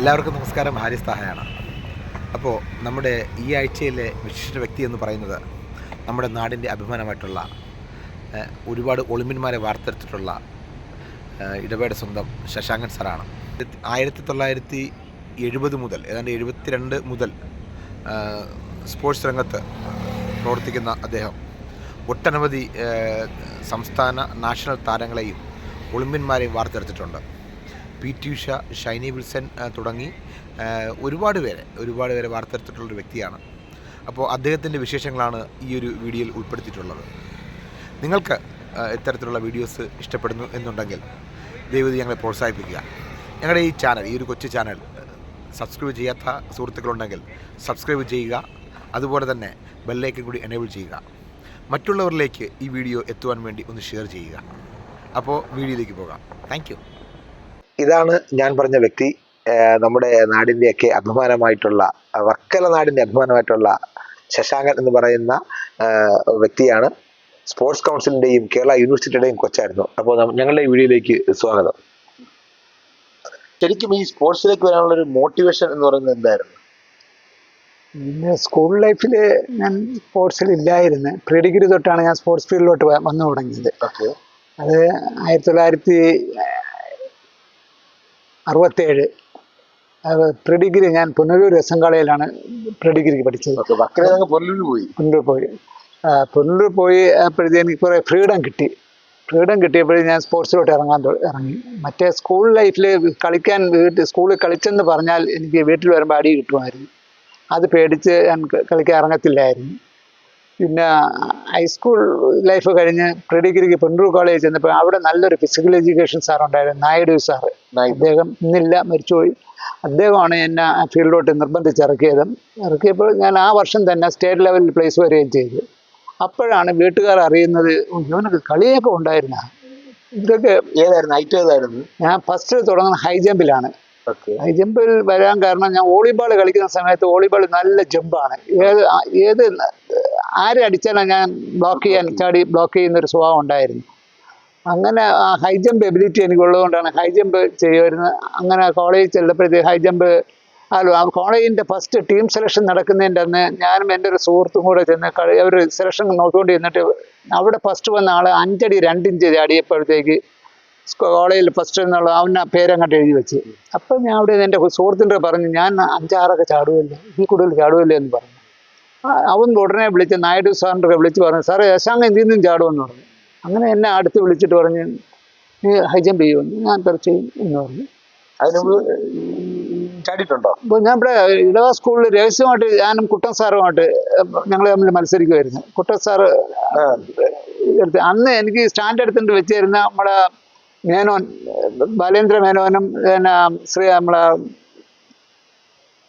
എല്ലാവർക്കും നമസ്കാരം. ഹാരിസ് താഹയാണ്. അപ്പോൾ നമ്മുടെ ഈ ആഴ്ചയിലെ വിശിഷ്ട വ്യക്തി എന്ന് പറയുന്നത് നമ്മുടെ നാടിന്റെ അഭിമാനമായിട്ടുള്ള ഒരുപാട് ഒളിമ്പ്യന്മാരെ വാർത്തെടുത്തിട്ടുള്ള ഇടവേട സ്വന്തം ശശാങ്കൻ സാറാണ്. ആയിരത്തി തൊള്ളായിരത്തി എഴുപത് മുതൽ ഏതാണ്ട് എഴുപത്തിരണ്ട് മുതൽ സ്പോർട്സ് രംഗത്ത് പ്രവർത്തിക്കുന്ന അദ്ദേഹം ഒട്ടനവധി സംസ്ഥാന നാഷണൽ താരങ്ങളെയും ഒളിമ്പ്യന്മാരെയും വാർത്തെടുത്തിട്ടുണ്ട്. പി ടി ഉഷ ഷൈനി വിൽസൺ തുടങ്ങി ഒരുപാട് പേരെ ഒരുപാട് പേരെ വാർത്തെടുത്തിട്ടുള്ളൊരു വ്യക്തിയാണ്. അപ്പോൾ അദ്ദേഹത്തിന്റെ വിശേഷങ്ങളാണ് ഈ ഒരു വീഡിയോയിൽ ഉൾപ്പെടുത്തിയിട്ടുള്ളത്. നിങ്ങൾക്ക് ഇത്തരത്തിലുള്ള വീഡിയോസ് ഇഷ്ടപ്പെടുന്നു എന്നുണ്ടെങ്കിൽ ദൈവം ഞങ്ങളെ പ്രോത്സാഹിപ്പിക്കുക. ഞങ്ങളുടെ ഈ ചാനൽ ഈ ഒരു കൊച്ചു ചാനൽ സബ്സ്ക്രൈബ് ചെയ്യാത്ത സുഹൃത്തുക്കളുണ്ടെങ്കിൽ സബ്സ്ക്രൈബ് ചെയ്യുക. അതുപോലെ തന്നെ ബെല്ലേക്കും കൂടി എനേബിൾ ചെയ്യുക. മറ്റുള്ളവരിലേക്ക് ഈ വീഡിയോ എത്തുവാൻ വേണ്ടി ഒന്ന് ഷെയർ ചെയ്യുക. അപ്പോൾ വീഡിയോയിലേക്ക് പോകാം. താങ്ക് ഇതാണ് ഞാൻ പറഞ്ഞ വ്യക്തി നമ്മുടെ നാടിന്റെയൊക്കെ അഭിമാനമായിട്ടുള്ള വക്കല വർക്കല നാടിന്റെ അഭിമാനമായിട്ടുള്ള ശശാങ്കൻ എന്ന് പറയുന്ന വ്യക്തിയാണ്. സ്പോർട്സ് കൗൺസിലിന്റെയും കേരള യൂണിവേഴ്സിറ്റിയുടെയും കൊച്ചായിരുന്നു. അപ്പോൾ ഞങ്ങളുടെ ഈ വീഡിയോയിലേക്ക് സ്വാഗതം. ശരിക്കും ഈ സ്പോർട്സിലേക്ക് വരാനുള്ള ഒരു മോട്ടിവേഷൻ എന്ന് പറയുന്നത് എന്തായിരുന്നു? പിന്നെ സ്കൂൾ ലൈഫിൽ ഞാൻ സ്പോർട്സിൽ ഇല്ലായിരുന്നു. പ്രീ ഡിഗ്രി തൊട്ടാണ് ഞാൻ സ്പോർട്സ് ഫീൽഡിലോട്ട് വന്നു തുടങ്ങിയത്. ഓക്കെ. അത് ആയിരത്തി തൊള്ളായിരത്തി അറുപത്തേഴ്. പ്രീ ഡിഗ്രി ഞാൻ പുനലൂർ എസ് എൻ കോളേജിലാണ് പ്രിഡിഗ്രിക്ക് പഠിച്ചത്. പുനലൂർ പോയി? പുനലൂർ പോയി. പുനലൂർ പോയി അപ്പോഴത്തേക്ക് എനിക്ക് കുറേ ഫ്രീഡം കിട്ടി. ഫ്രീഡം കിട്ടിയപ്പോഴും ഞാൻ സ്പോർട്സിലോട്ട് ഇറങ്ങാൻ ഇറങ്ങി. മറ്റേ സ്കൂൾ ലൈഫിൽ കളിക്കാൻ വീട്ടിൽ സ്കൂളിൽ കളിച്ചെന്ന് പറഞ്ഞാൽ എനിക്ക് വീട്ടിൽ വരുമ്പോൾ അടി കിട്ടുമായിരുന്നു. അത് പേടിച്ച് ഞാൻ കളിക്കാൻ ഇറങ്ങത്തില്ലായിരുന്നു. പിന്നെ ഹൈസ്കൂൾ ലൈഫ് കഴിഞ്ഞ് പ്രീ ഡിഗ്രിക്ക് പുനലൂർ കോളേജിൽ ചെന്നപ്പോൾ അവിടെ നല്ലൊരു ഫിസിക്കൽ എഡ്യൂക്കേഷൻ സാർ ഉണ്ടായിരുന്നു നായിഡു സാറ്. അദ്ദേഹം ഇന്നില്ല മരിച്ചുപോയി. അദ്ദേഹമാണ് എന്നെ ആ ഫീൽഡിലോട്ട് നിർബന്ധിച്ച് ഇറക്കിയത്. ഇറക്കിയപ്പോൾ ഞാൻ ആ വർഷം തന്നെ സ്റ്റേറ്റ് ലെവലിൽ പ്ലേസ് വരികയും ചെയ്തു. അപ്പോഴാണ് വീട്ടുകാർ അറിയുന്നത് "ഓ, ഇവനൊക്കെ കളിയൊക്കെ ഉണ്ടായിരുന്ന? ഇതൊക്കെ ഏതായിരുന്നു? ഐറ്റം ഏതായിരുന്നു? ഞാൻ ഫസ്റ്റ് തുടങ്ങുന്ന ഹൈ ജമ്പിലാണ് ഹൈ ജമ്പിൽ വരാൻ കാരണം ഞാൻ വോളിബോൾ കളിക്കുന്ന സമയത്ത് വോളിബോൾ നല്ല ജമ്പാണ് ഏത് ഏത് ആരെ അടിച്ചാലും ഞാൻ ബ്ലോക്ക് ചെയ്യാൻ ചാടി ബ്ലോക്ക് ചെയ്യുന്ന ഒരു സ്വഭാവം ഉണ്ടായിരുന്നു. അങ്ങനെ ഹൈ ജമ്പ് എബിലിറ്റി എനിക്കുള്ളതുകൊണ്ടാണ് ഹൈ ജമ്പ് ചെയ്യുമായിരുന്നത് അങ്ങനെ കോളേജിൽ ചെല്ലപ്പോഴത്തേക്ക് ഹൈ ജമ്പ് അല്ലോ ആ കോളേജിന്റെ ഫസ്റ്റ് ടീം സെലക്ഷൻ നടക്കുന്നതിന്റെ അന്ന് ഞാനും എന്റെ ഒരു സുഹൃത്തും കൂടെ ചെന്ന് കളി അവർ സെലക്ഷൻ നോക്കിക്കൊണ്ട് ചെന്നിട്ട് അവിടെ ഫസ്റ്റ് വന്ന ആൾ അഞ്ചടി രണ്ടിഞ്ച് ചാടിയപ്പോഴത്തേക്ക് കോളേജിൽ ഫസ്റ്റ് എന്നുള്ള ആ പേരങ്ങോട്ട് എഴുതി വെച്ച്. അപ്പം ഞാൻ അവിടെ എന്റെ സുഹൃത്തിന്റെ പറഞ്ഞു ഞാൻ അഞ്ചാറൊക്കെ ചാടുമല്ലോ ഈ കൂടുതൽ ചാടുമല്ലോ എന്ന് പറഞ്ഞു. അവൻ ഉടനെ വിളിച്ച് നായിഡു സാറിന്റെ വിളിച്ച് പറഞ്ഞു സാറേ യശാങ്ക് എന്തിനും ചാടുമെന്ന് പറഞ്ഞു. അങ്ങനെ എന്നെ അടുത്ത് വിളിച്ചിട്ട് പറഞ്ഞു നീ ഹൈ ജമ്പ് ചെയ്യുമെന്ന് ഞാൻ തെറിച്ച് എന്ന് പറഞ്ഞു. അതിന് മുമ്പ് ചാടിയിട്ടുണ്ടോ? ഞാൻ ഇവിടെ ഇടവ സ്കൂളിൽ രഹസ്യമായിട്ട് ഞാനും കുട്ടൻ സാറുമായിട്ട് ഞങ്ങൾ തമ്മിൽ മത്സരിക്കുമായിരുന്നു കുട്ടൻ സാറ് എടുത്ത് അന്ന് എനിക്ക് സ്റ്റാൻഡ് എടുത്തിട്ട് വെച്ചിരുന്ന നമ്മളെ മേനോൻ ബാലേന്ദ്ര മേനോനും പിന്നെ ശ്രീ നമ്മളെ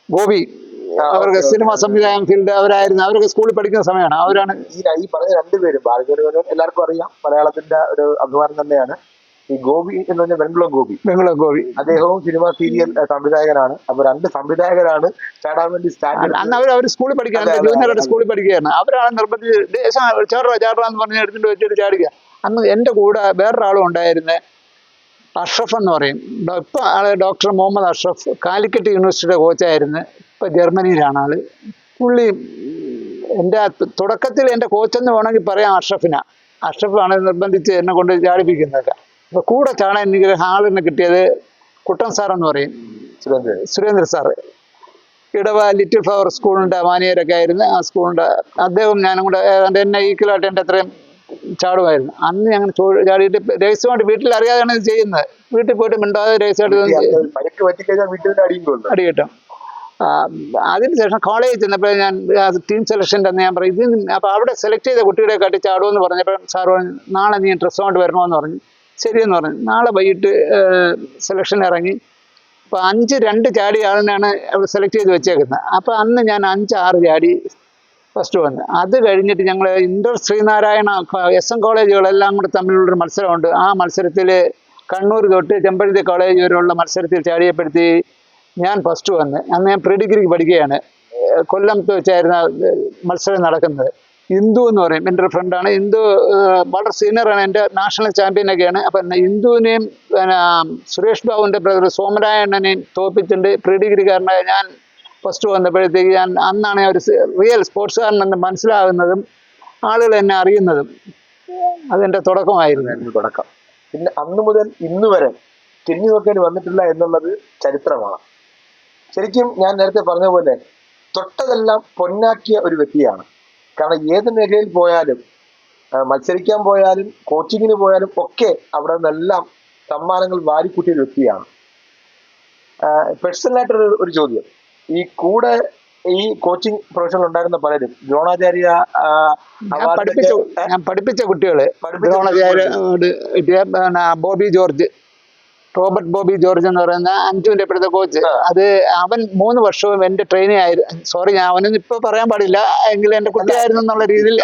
ഗോപി അവർക്ക് സിനിമ. സംവിധാനം ഫീൽഡ് അവരായിരുന്നു. അവരൊക്കെ സ്കൂളിൽ പഠിക്കുന്ന സമയമാണ്. അവരാണ് ഈ പറഞ്ഞ രണ്ടുപേരും ഭാരതീയ എല്ലാവർക്കും അറിയാം. മലയാളത്തിന്റെ ഒരു അഭിമാനം തന്നെയാണ്. ഈ ഗോപി എന്ന് പറഞ്ഞ വെൺകുളം ഗോപി. വെങ്കുളം ഗോപി. അദ്ദേഹവും സിനിമ സീരിയൽ സംവിധായകനാണ്. അപ്പൊ രണ്ട് സംവിധായകരാണ് ചാടാൻ വേണ്ടി സ്റ്റാൻഡ് അന്ന് അവർ അവർ സ്കൂളിൽ പഠിക്കുകയാണ് അതെ. സ്കൂളിൽ പഠിക്കുകയാണ് അവരാണ് നിർബന്ധിച്ച് "ദേ, സാ- ചാടറ ചാടറ എന്ന് പറഞ്ഞ് എടുത്തിട്ട് വെച്ചിട്ട് ചാടുക. അന്ന് എന്റെ കൂടെ വേറൊരാളും ഉണ്ടായിരുന്നേ അഷ്റഫ് എന്ന് പറയും. ഇപ്പൊ ആൾ ഡോക്ടർ മുഹമ്മദ് അഷ്റഫ്. കാലിക്കറ്റ് യൂണിവേഴ്സിറ്റിയുടെ കോച്ചായിരുന്നു. ഇപ്പൊ ജർമ്മനിയിലാണ് ആൾ. പുള്ളി എന്റെ തുടക്കത്തിൽ എന്റെ കോച്ചെന്ന് വേണമെങ്കിൽ പറയാം അഷ്റഫിന. അഷ്റഫാണ് നിർബന്ധിച്ച് എന്നെ കൊണ്ട് ചാടിപ്പിക്കുന്നത്. അപ്പൊ കൂടെ ചാടാൻ എനിക്ക് ആളിനെ കിട്ടിയത് കുട്ടൻ സാർ എന്ന് പറയും Surendra sir. Edava little flower സ്കൂളിന്റെ മാനിയരൊക്കെ ആയിരുന്നു. ആ സ്കൂളിന്റെ അദ്ദേഹം ഞാനും കൂടെ ഏതാണ്ട് എന്നെ ഈക്വലായിട്ട് എന്റെ അത്രയും ചാടുമായിരുന്നു. അന്ന് ഞങ്ങൾ ചാടിയിട്ട് രഹസ്യമായിട്ട് വീട്ടിൽ അറിയാതെയാണ് ഇത് ചെയ്യുന്നത്. വീട്ടിൽ പോയിട്ട് മിണ്ടാതെ രഹസ്യമായിട്ട് അടി കിട്ടും. അതിനുശേഷം കോളേജിൽ ചെന്നപ്പോൾ ഞാൻ ടീം സെലക്ഷന്റെ അന്ന് ഞാൻ പറയും ഇത് അപ്പോൾ അവിടെ സെലക്ട് ചെയ്ത കുട്ടിയുടെ കാട്ടി ചാടുമെന്ന് പറഞ്ഞപ്പോൾ സാർ പറഞ്ഞു നാളെ നീ ഡ്രസ്സ് കൊണ്ട് വരണമെന്ന് പറഞ്ഞു. ശരിയെന്ന് പറഞ്ഞു. നാളെ വൈകിട്ട് സെലക്ഷൻ ഇറങ്ങി. അപ്പോൾ അഞ്ച് രണ്ട് ചാടി ആളിനാണ് സെലക്ട് ചെയ്ത് വെച്ചേക്കുന്നത് അപ്പോൾ അന്ന് ഞാൻ അഞ്ച് ആറ് ചാടി ഫസ്റ്റ് വന്ന്. അത് കഴിഞ്ഞിട്ട് ഞങ്ങൾ ഇൻഡോർ ശ്രീനാരായണ എസ് എൻ കോളേജുകളെല്ലാം കൂടെ തമ്മിലുള്ളൊരു മത്സരമുണ്ട്. ആ മത്സരത്തിൽ കണ്ണൂർ തൊട്ട് ചെമ്പഴുതി കോളേജ് വരെയുള്ള മത്സരത്തിൽ ചാടിയപ്പെടുത്തി ഞാൻ ഫസ്റ്റ് വന്ന്. അന്ന് ഞാൻ പ്രീ ഡിഗ്രിക്ക് പഠിക്കുകയാണ് കൊല്ലം കൊല്ലത്ത് വെച്ചായിരുന്നു മത്സരം നടക്കുന്നത്. ഇന്ദു എന്ന് പറയും. എന്റെ ഒരു ഫ്രണ്ടാണ് ഇന്ദു വളരെ സീനിയറാണ് എന്റെ നാഷണൽ ചാമ്പ്യനൊക്കെയാണ് അപ്പം ഇന്ദുവിനെയും പിന്നെ സുരേഷ് ബാബുവിന്റെ ബ്രദർ സോമനായണ്ണനെയും തോപ്പിച്ചിട്ടുണ്ട്. പ്രീ ഡിഗ്രിക്കാരനായ ഞാൻ ഫസ്റ്റ് വന്നപ്പോഴത്തേക്ക് ഞാൻ അന്നാണ് ഒരു റിയൽ സ്പോർട്സുകാരനെന്ന് മനസ്സിലാകുന്നതും ആളുകൾ എന്നെ അറിയുന്നതും അതെന്റെ തുടക്കമായിരുന്നു. തുടക്കം. പിന്നെ അന്ന് മുതൽ ഇന്ന് വരെ തിരിഞ്ഞു നോക്കേണ്ടി വന്നിട്ടില്ല എന്നുള്ളത് ചരിത്രമാണ്. ശരിക്കും ഞാൻ നേരത്തെ പറഞ്ഞ പോലെ തൊട്ടതെല്ലാം പൊന്നാക്കിയ ഒരു വ്യക്തിയാണ്. കാരണം ഏത് മേഖലയിൽ പോയാലും മത്സരിക്കാൻ പോയാലും കോച്ചിങ്ങിന് പോയാലും ഒക്കെ അവിടെ നിന്നെല്ലാം സമ്മാനങ്ങൾ വാരിക്കൂട്ടിയ ഒരു വ്യക്തിയാണ്. പേഴ്സണലായിട്ടൊരു ഒരു ചോദ്യം. ഈ കൂടെ ഈ കോച്ചിങ് പ്രൊഫഷനിൽ ഉണ്ടായിരുന്ന പലരും ദ്രോണാചാര്യ പഠിപ്പിച്ച കുട്ടികൾ പിന്നെ ബോബി ജോർജ്. റോബർട്ട് ബോബി ജോർജ് എന്ന് പറയുന്ന അഞ്ചുവിന്റെ ഇപ്പോഴത്തെ കോച്ച് അത് അവൻ മൂന്ന് വർഷവും എന്റെ ട്രെയിനിങ് ആയിരുന്നു സോറി ഞാൻ അവനൊന്നും ഇപ്പൊ പറയാൻ പാടില്ല. എങ്കിലും എന്റെ കുട്ടിയായിരുന്നു എന്നുള്ള രീതിയിൽ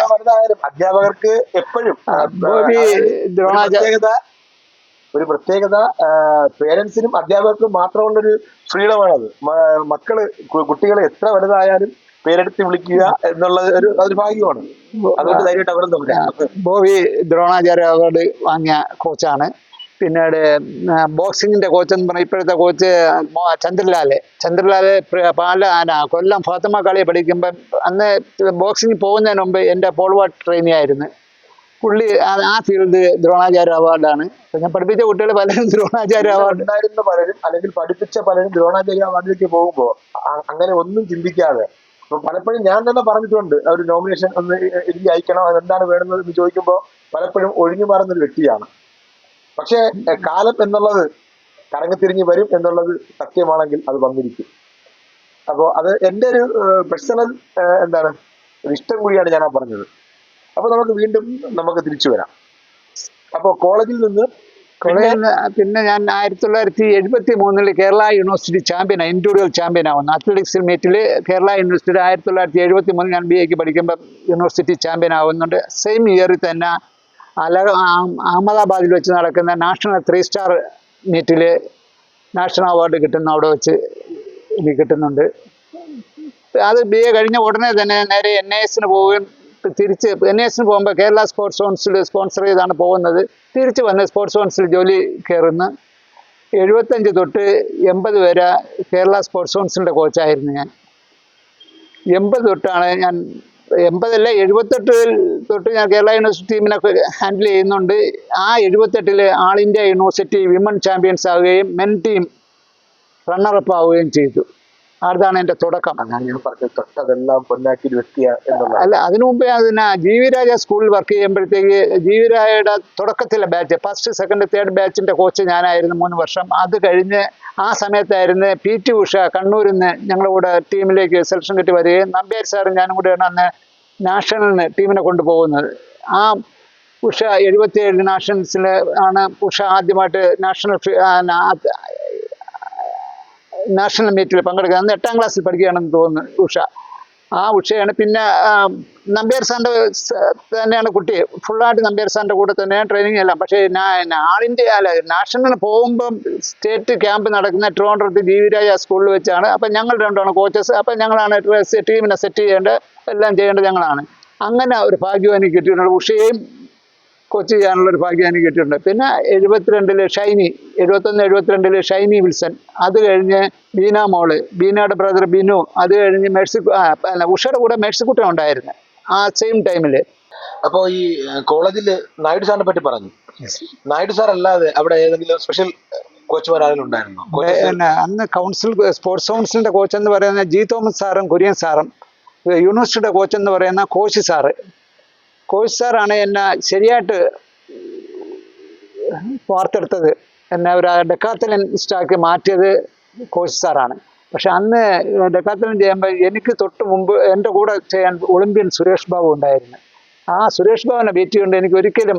അധ്യാപകർക്ക് എപ്പോഴും ബോബി ഒരു ദ്രോണാചാര്യ പ്രത്യേകത ഒരു പ്രത്യേകത പേരൻസിനും അധ്യാപകർക്കും മാത്രമുള്ളൊരു ഫ്രീഡമാണത്. മക്കൾ കുട്ടികളെ എത്ര വലുതായാലും പേരെടുത്ത് വിളിക്കുക എന്നുള്ള ഒരു അതൊരു ഭാഗ്യമാണ്. അതുകൊണ്ട് ധൈര്യമായിട്ട് അവരെന്താ നോക്കാം ബോബി ദ്രോണാചാര്യ അവാർഡ് വാങ്ങിയ കോച്ചാണ് പിന്നീട് ബോക്സിങ്ങിന്റെ കോച്ച് എന്ന് പറഞ്ഞാൽ ഇപ്പോഴത്തെ കോച്ച് ചന്ദ്രലാൽ ചന്ദ്രലാൽ. പാല ആന, കൊല്ലം ഫാത്തിമ കളി പഠിക്കുമ്പം അന്ന് ബോക്സിങ് പോകുന്നതിന് മുമ്പ് എന്റെ പോൾവാട്ട് ട്രെയിനി ആയിരുന്നു. പുള്ളി ആ- ഫീൽഡ് ദ്രോണാചാര്യ അവാർഡാണ് ഞാൻ പഠിപ്പിച്ച കുട്ടികൾ പലരും ദ്രോണാചാര്യ അവാർഡ് ഉണ്ടായിരുന്ന പലരും അല്ലെങ്കിൽ പഠിപ്പിച്ച പലരും ദ്രോണാചാര്യ അവാർഡിലേക്ക് പോകുമ്പോൾ അങ്ങനെ ഒന്നും ചിന്തിക്കാതെ. പലപ്പോഴും ഞാൻ തന്നെ പറഞ്ഞിട്ടുണ്ട് ഒരു നോമിനേഷൻ ഒന്ന് എനിക്ക് അയക്കണം അതെന്താണ് വേണമെന്ന് ചോദിക്കുമ്പോൾ പലപ്പോഴും ഒഴിഞ്ഞു മാറുന്ന ഒരു വ്യക്തിയാണ്. പക്ഷേ കാലം എന്നുള്ളത് കറങ്ങിത്തിരിഞ്ഞ് വരും എന്നുള്ളത് സത്യമാണെങ്കിൽ അത് വന്നിരിക്കും. അപ്പോൾ അത് എന്റെ ഒരു പേഴ്സണൽ എന്താണ് ഇഷ്ടം കൂടിയാണ് ഞാൻ ആ പറഞ്ഞത്. അപ്പോൾ നമുക്ക് വീണ്ടും നമുക്ക് തിരിച്ചു വരാം. അപ്പോൾ കോളേജിൽ നിന്ന് പിന്നെ ഞാൻ ആയിരത്തി തൊള്ളായിരത്തി എഴുപത്തി മൂന്നിൽ Kerala university champion individual champion ആവുന്നു അത്ലറ്റിക്സിൽ മീറ്റിൽ കേരള യൂണിവേഴ്സിറ്റി ആയിരത്തി തൊള്ളായിരത്തി എഴുപത്തി മൂന്നിൽ ഞാൻ ബി എക്ക് പഠിക്കുമ്പോൾ യൂണിവേഴ്സിറ്റി ചാമ്പ്യൻ ആവുന്നുണ്ട് സെയിം ഇയറിൽ തന്നെ അല ആ- അഹമ്മദാബാദിൽ വെച്ച് നടക്കുന്ന നാഷണൽ ത്രീ സ്റ്റാർ മീറ്റിൽ നാഷണൽ അവാർഡ് കിട്ടുന്ന അവിടെ വെച്ച് എനിക്ക് കിട്ടുന്നുണ്ട്. അത് ബി എ കഴിഞ്ഞ ഉടനെ തന്നെ നേരെ എൻ ഐ എസിന് പോവുകയും തിരിച്ച് എൻ എസിന് പോകുമ്പോൾ കേരള സ്പോർട്സ് കൗൺസിൽ സ്പോൺസർ ചെയ്താണ് പോകുന്നത്. തിരിച്ച് വന്ന് സ്പോർട്സ് കൗൺസിൽ ജോലി കയറുന്നു. എഴുപത്തഞ്ച് തൊട്ട് എൺപത് വരെ കേരള സ്പോർട്സ് കൗൺസിലിന്റെ കോച്ചായിരുന്നു ഞാൻ. എൺപത് തൊട്ടാണ് ഞാൻ എൺപതല്ല എഴുപത്തെട്ടിൽ തൊട്ട് ഞാൻ കേരള യൂണിവേഴ്സിറ്റി ടീമിനെ ഹാൻഡിൽ ചെയ്യുന്നുണ്ട്. ആ എഴുപത്തെട്ടിൽ all India university women champions ആവുകയും മെൻ ടീം റണ്ണറപ്പ് ആവുകയും ചെയ്തു. അതാണ് എന്റെ തുടക്കം. ഞാൻ ഞാൻ പറഞ്ഞത്. തൊട്ടതെല്ലാം പൊന്നാക്കി ഒരു വ്യക്തിയാ എന്നുള്ളത് അല്ല അതിനു മുമ്പേ അതിന് ജീവിരാജ സ്കൂളിൽ വർക്ക് ചെയ്യുമ്പോഴത്തേക്ക് ജീവിരാജയുടെ തുടക്കത്തിലെ ബാച്ച് ഫസ്റ്റ് സെക്കൻഡ് തേർഡ് ബാച്ചിന്റെ കോച്ച് ഞാനായിരുന്നു മൂന്ന് വർഷം. അത് കഴിഞ്ഞ് ആ സമയത്തായിരുന്നു പി ടി ഉഷ കണ്ണൂരിൽ നിന്ന് ഞങ്ങളുടെ കൂടെ ടീമിലേക്ക് സെലക്ഷൻ കിട്ടി വരികയും നമ്പ്യാർ സാറും ഞാനും കൂടെയാണ് അന്ന് നാഷണലിന് ടീമിനെ കൊണ്ടുപോകുന്നത്. ആ ഉഷ എഴുപത്തിയേഴ് നാഷണൽസിൽ ആണ് ഉഷ ആദ്യമായിട്ട് നാഷണൽ നാഷണൽ മീറ്റിൽ പങ്കെടുക്കുക അന്ന് എട്ടാം ക്ലാസ്സിൽ പഠിക്കുകയാണെന്ന് തോന്നുന്നു ഉഷ. ആ ഉഷയാണ്. പിന്നെ നമ്പ്യാർ സാറിന്റെ തന്നെയാണ് കുട്ടി. ഫുള്ളായിട്ട് നമ്പ്യാർ സാറിന്റെ കൂടെ തന്നെയാണ് ട്രെയിനിങ് എല്ലാം. പക്ഷേ ആൾ ഇന്ത്യ അല്ല നാഷണൽ പോകുമ്പം സ്റ്റേറ്റ് ക്യാമ്പ് നടക്കുന്ന ട്രിവാൻഡ്രത്ത് ജീവിരാജ സ്കൂളിൽ വെച്ചാണ്. അപ്പം ഞങ്ങൾ രണ്ടാണ് കോച്ചസ് അപ്പം ഞങ്ങളാണ് ടീമിനെ സെറ്റ് ചെയ്യേണ്ടത്. എല്ലാം ചെയ്യേണ്ടത് ഞങ്ങളാണ്. അങ്ങനെ ഒരു ഭാഗ്യം എനിക്ക് കിട്ടിയിട്ടുണ്ട്. ഉഷയും കോച്ച് ചെയ്യാനുള്ള ഒരു ഭാഗ്യം എനിക്ക് കിട്ടിയിട്ടുണ്ട്. പിന്നെ എഴുപത്തിരണ്ടിൽ ഷൈനി എഴുപത്തൊന്ന് എഴുപത്തിരണ്ടിൽ ഷൈനി വിൽസൺ അത് കഴിഞ്ഞ് ബീന മോൾ ബീനയുടെ ബ്രദർ ബിനു അത് കഴിഞ്ഞ് മെഴ്സി അല്ല ഉഷയുടെ കൂടെ മെഴ്സിക്കുട്ടൻ ഉണ്ടായിരുന്നു ആ സെയിം ടൈമിൽ അപ്പോ ഈ കോളേജിൽ നായിഡു സാറിനെ പറ്റി പറഞ്ഞു. നായിഡു സാർ അല്ലാതെ അവിടെ ഏതെങ്കിലും സ്പെഷ്യൽ കോച്ചുമാർ ആരെങ്കിലും ഉണ്ടായിരുന്നോ? അന്ന് കൗൺസിൽ സ്പോർട്സ് കൗൺസിലിന്റെ കോച്ച് എന്ന് പറയുന്ന ജി തോമസ് സാറും കുര്യൻ സാറും യൂണിവേഴ്സിറ്റിയുടെ കോച്ച് എന്ന് പറയുന്ന കോശി സാറ്. കോശി സാറാണ് എന്നെ ശരിയായിട്ട് വാർത്തെടുത്തത്. എന്നെ ഒരു ഡെക്കാത്തലൻ സ്റ്റാക്ക് മാറ്റിയത് കോഴ്സ് സാറാണ്. പക്ഷെ അന്ന് ഡെക്കാത്തലൻ ചെയ്യുമ്പോൾ എനിക്ക് തൊട്ട് മുമ്പ് എന്റെ കൂടെ ചെയ്യാൻ ഒളിമ്പ്യൻ സുരേഷ് ബാബു ഉണ്ടായിരുന്നു. ആ സുരേഷ് ബാബുവിനെ ബീറ്റ് കൊണ്ട് എനിക്ക് ഒരിക്കലും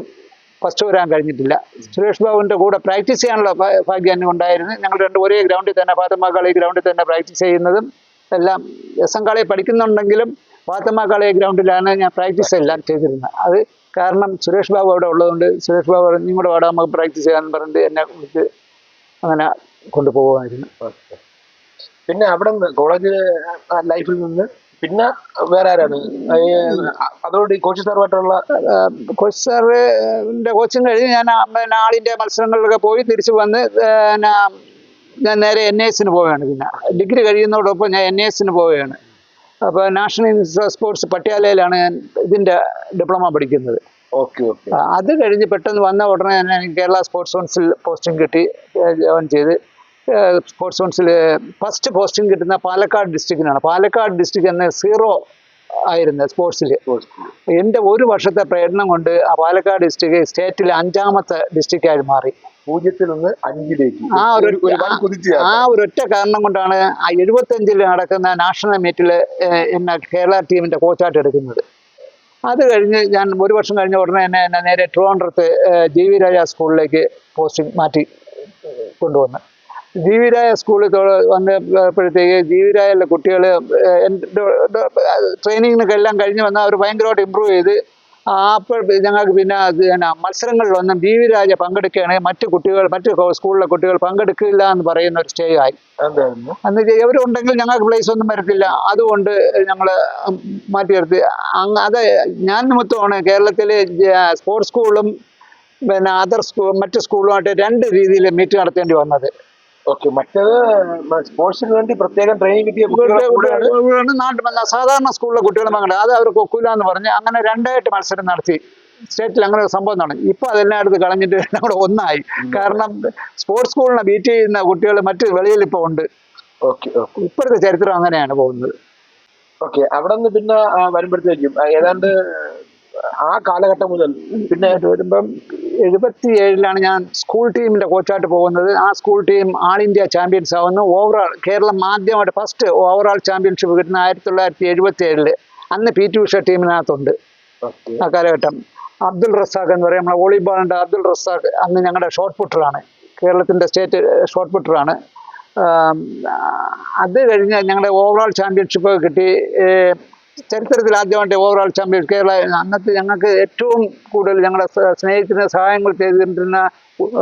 ഫസ്റ്റ് വരാൻ കഴിഞ്ഞിട്ടില്ല. സുരേഷ് ബാബുവിന്റെ കൂടെ പ്രാക്ടീസ് ചെയ്യാനുള്ള ഭാഗ്യം എനിക്ക് ഉണ്ടായിരുന്നു. ഞങ്ങൾ രണ്ട് ഒരേ ഗ്രൗണ്ടിൽ തന്നെ ഫാത്തിമ കളി ഗ്രൗണ്ടിൽ തന്നെ പ്രാക്ടീസ് ചെയ്യുന്നതും എല്ലാം എസ് എം കളി പഠിക്കുന്നുണ്ടെങ്കിലും ഫാത്തമ്മ കളി ഗ്രൗണ്ടിലാണ് ഞാൻ പ്രാക്ടീസ് എല്ലാം ചെയ്തിരുന്നത്. അത് കാരണം സുരേഷ് ബാബു അവിടെ ഉള്ളതുകൊണ്ട് സുരേഷ് ബാബു പറഞ്ഞു, നിങ്ങളുടെ വാടാ നമുക്ക് പ്രാക്ടീസ് ചെയ്യാമെന്ന് പറഞ്ഞിട്ട് എന്നെ വിളിച്ച് അങ്ങനെ കൊണ്ടുപോകുമായിരുന്നു. പിന്നെ അവിടെ നിന്ന് കോളേജ് ലൈഫിൽ നിന്ന് പിന്നെ വേറെ ആരാണ്? അതോട് കോച്ച് സാറുമായിട്ടുള്ള കോച്ച് സാറിന്റെ കോച്ചിങ് കഴിഞ്ഞ് ഞാൻ പിന്നെ ആൾ മത്സരങ്ങളിലൊക്കെ പോയി തിരിച്ചു വന്ന് ഞാൻ നേരെ എൻ എസിന് പോവുകയാണ് പിന്നെ. ഡിഗ്രി കഴിയുന്നതോടൊപ്പം ഞാൻ എൻ എസിന് പോവുകയാണ്. അപ്പോൾ നാഷണൽ സ്പോർട്സ് പട്യാലയിലാണ് ഞാൻ ഇതിന്റെ ഡിപ്ലോമ പഠിക്കുന്നത്. Okay okay. അത് കഴിഞ്ഞ് പെട്ടെന്ന് വന്ന ഉടനെ തന്നെ കേരള സ്പോർട്സ് കൗൺസിൽ പോസ്റ്റിംഗ് കിട്ടി ജോയിൻ ചെയ്ത്. സ്പോർട്സ് കൗൺസിൽ ഫസ്റ്റ് പോസ്റ്റിംഗ് കിട്ടുന്ന പാലക്കാട് ഡിസ്ട്രിക്റ്റിനാണ്. പാലക്കാട് ഡിസ്ട്രിക്ട് എന്ന സീറോ ആയിരുന്നു സ്പോർട്സിൽ എന്റെ ഒരു വർഷത്തെ പ്രയത്നം കൊണ്ട് ആ പാലക്കാട് ഡിസ്ട്രിക്ട് സ്റ്റേറ്റിലെ അഞ്ചാമത്തെ ഡിസ്ട്രിക്റ്റായി മാറി. പൂജ്യത്തിൽ നിന്ന് അഞ്ചിലേക്ക്. ആ ഒരു ആ ഒരു ആ ഒരൊറ്റ കാരണം കൊണ്ടാണ് ആ എഴുപത്തഞ്ചിൽ നടക്കുന്ന നാഷണൽ മീറ്റിൽ എന്നെ കേരള ടീമിന്റെ കോച്ചായിട്ട് എടുക്കുന്നത്. അത് കഴിഞ്ഞ് ഞാൻ ഒരു വർഷം കഴിഞ്ഞ ഉടനെ തന്നെ എന്നെ നേരെ ട്രിവാൻഡ്രത്ത് ജി വി രാജ സ്കൂളിലേക്ക് പോസ്റ്റിംഗ് മാറ്റി കൊണ്ടുവന്ന്. ജി വി രായ സ്കൂളിൽ വന്നപ്പോഴത്തേക്ക് ജി വി രായയിലെ കുട്ടികൾ ട്രെയിനിങ്ങിനൊക്കെ എല്ലാം കഴിഞ്ഞ് വന്നാൽ അവർ ഭയങ്കരമായിട്ട് ഇമ്പ്രൂവ് ചെയ്ത് അപ്പോൾ ഞങ്ങൾക്ക് പിന്നെ എന്നാ മത്സരങ്ങളിലൊന്നും ബി വി രാജ പങ്കെടുക്കുകയാണെങ്കിൽ മറ്റു കുട്ടികൾ മറ്റു സ്കൂളിലെ കുട്ടികൾ പങ്കെടുക്കില്ല എന്ന് പറയുന്ന ഒരു സ്റ്റേ ആയി. അന്ന് ഇവരുണ്ടെങ്കിൽ ഞങ്ങൾക്ക് പ്ലേസ് ഒന്നും വരത്തില്ല. അതുകൊണ്ട് ഞങ്ങൾ മാറ്റിയെടുത്ത് അങ്ങ് അത് ഞാൻ നിമിത്തമാണ് കേരളത്തിലെ സ്പോർട്സ് സ്കൂളും പിന്നെ അതർ സ്കൂൾ മറ്റ് സ്കൂളുമായിട്ട് രണ്ട് രീതിയിൽ മീറ്റ് നടത്തേണ്ടി വന്നത്. ഓക്കെ മറ്റേത് സ്പോർട്സിന് വേണ്ടി പ്രത്യേകം ട്രെയിനിങ് കിട്ടിയ കുട്ടികളെ കൂടെയാണ് കുട്ടികളാണ് നാട്ടിൽ സാധാരണ സ്കൂളിലെ കുട്ടികളും അങ്ങനെ അത് അവർക്ക് ഒക്കില്ല എന്ന് പറഞ്ഞ് അങ്ങനെ രണ്ടായിട്ട് മത്സരം നടത്തി. സ്റ്റേറ്റിൽ അങ്ങനെ ഒരു സംഭവം നടന്നു. ഇപ്പൊ അതെല്ലാം എടുത്ത് കളഞ്ഞിട്ട് നമ്മുടെ ഒന്നായി. കാരണം സ്പോർട്സ് സ്കൂളിനെ ബീറ്റ് ചെയ്യുന്ന കുട്ടികൾ മറ്റ് വെളിയിൽ ഇപ്പോൾ ഉണ്ട്. Okay okay. ഇപ്പോഴത്തെ ചരിത്രം അങ്ങനെയാണ് പോകുന്നത്. ഓക്കെ അവിടെ നിന്ന് പിന്നെ വരുമ്പോഴത്തേക്കും ഏതാണ്ട് ആ കാലഘട്ടം മുതൽ പിന്നെ വരുമ്പം എഴുപത്തി ഏഴിലാണ് ഞാൻ സ്കൂൾ ടീമിന്റെ കോച്ചായിട്ട് പോകുന്നത്. ആ school team all India champions ആവുന്നു. ഓവറോൾ കേരളം ആദ്യമായിട്ട് ഫസ്റ്റ് ഓവറോൾ ചാമ്പ്യൻഷിപ്പ് കിട്ടുന്ന ആയിരത്തി തൊള്ളായിരത്തി എഴുപത്തി ഏഴിൽ അന്ന് പി ടി ഉഷ ടീമിനകത്തുണ്ട് ആ കാലഘട്ടം. അബ്ദുൾ റസാഖ് എന്ന് പറയും. നമ്മളെ വോളിബോളിന്റെ അബ്ദുൾ റസാഖ് അന്ന് ഞങ്ങളുടെ ഷോർട്ട് പുട്ടറാണ് കേരളത്തിന്റെ സ്റ്റേറ്റ് ഷോർട്ട് പുട്ടറാണ് അത് കഴിഞ്ഞ് ഞങ്ങളുടെ ഓവറോൾ ചാമ്പ്യൻഷിപ്പ് കിട്ടി. ചരിത്രത്തിൽ ആദ്യമായിട്ട് ഓവറോൾ ചാമ്പ്യൻ കേരള അന്നത്തെ ഞങ്ങൾക്ക് ഏറ്റവും കൂടുതൽ ഞങ്ങളെ സ്നേഹത്തിന് സ്നേഹിക്കുന്ന സഹായങ്ങൾ ചെയ്തിരുന്ന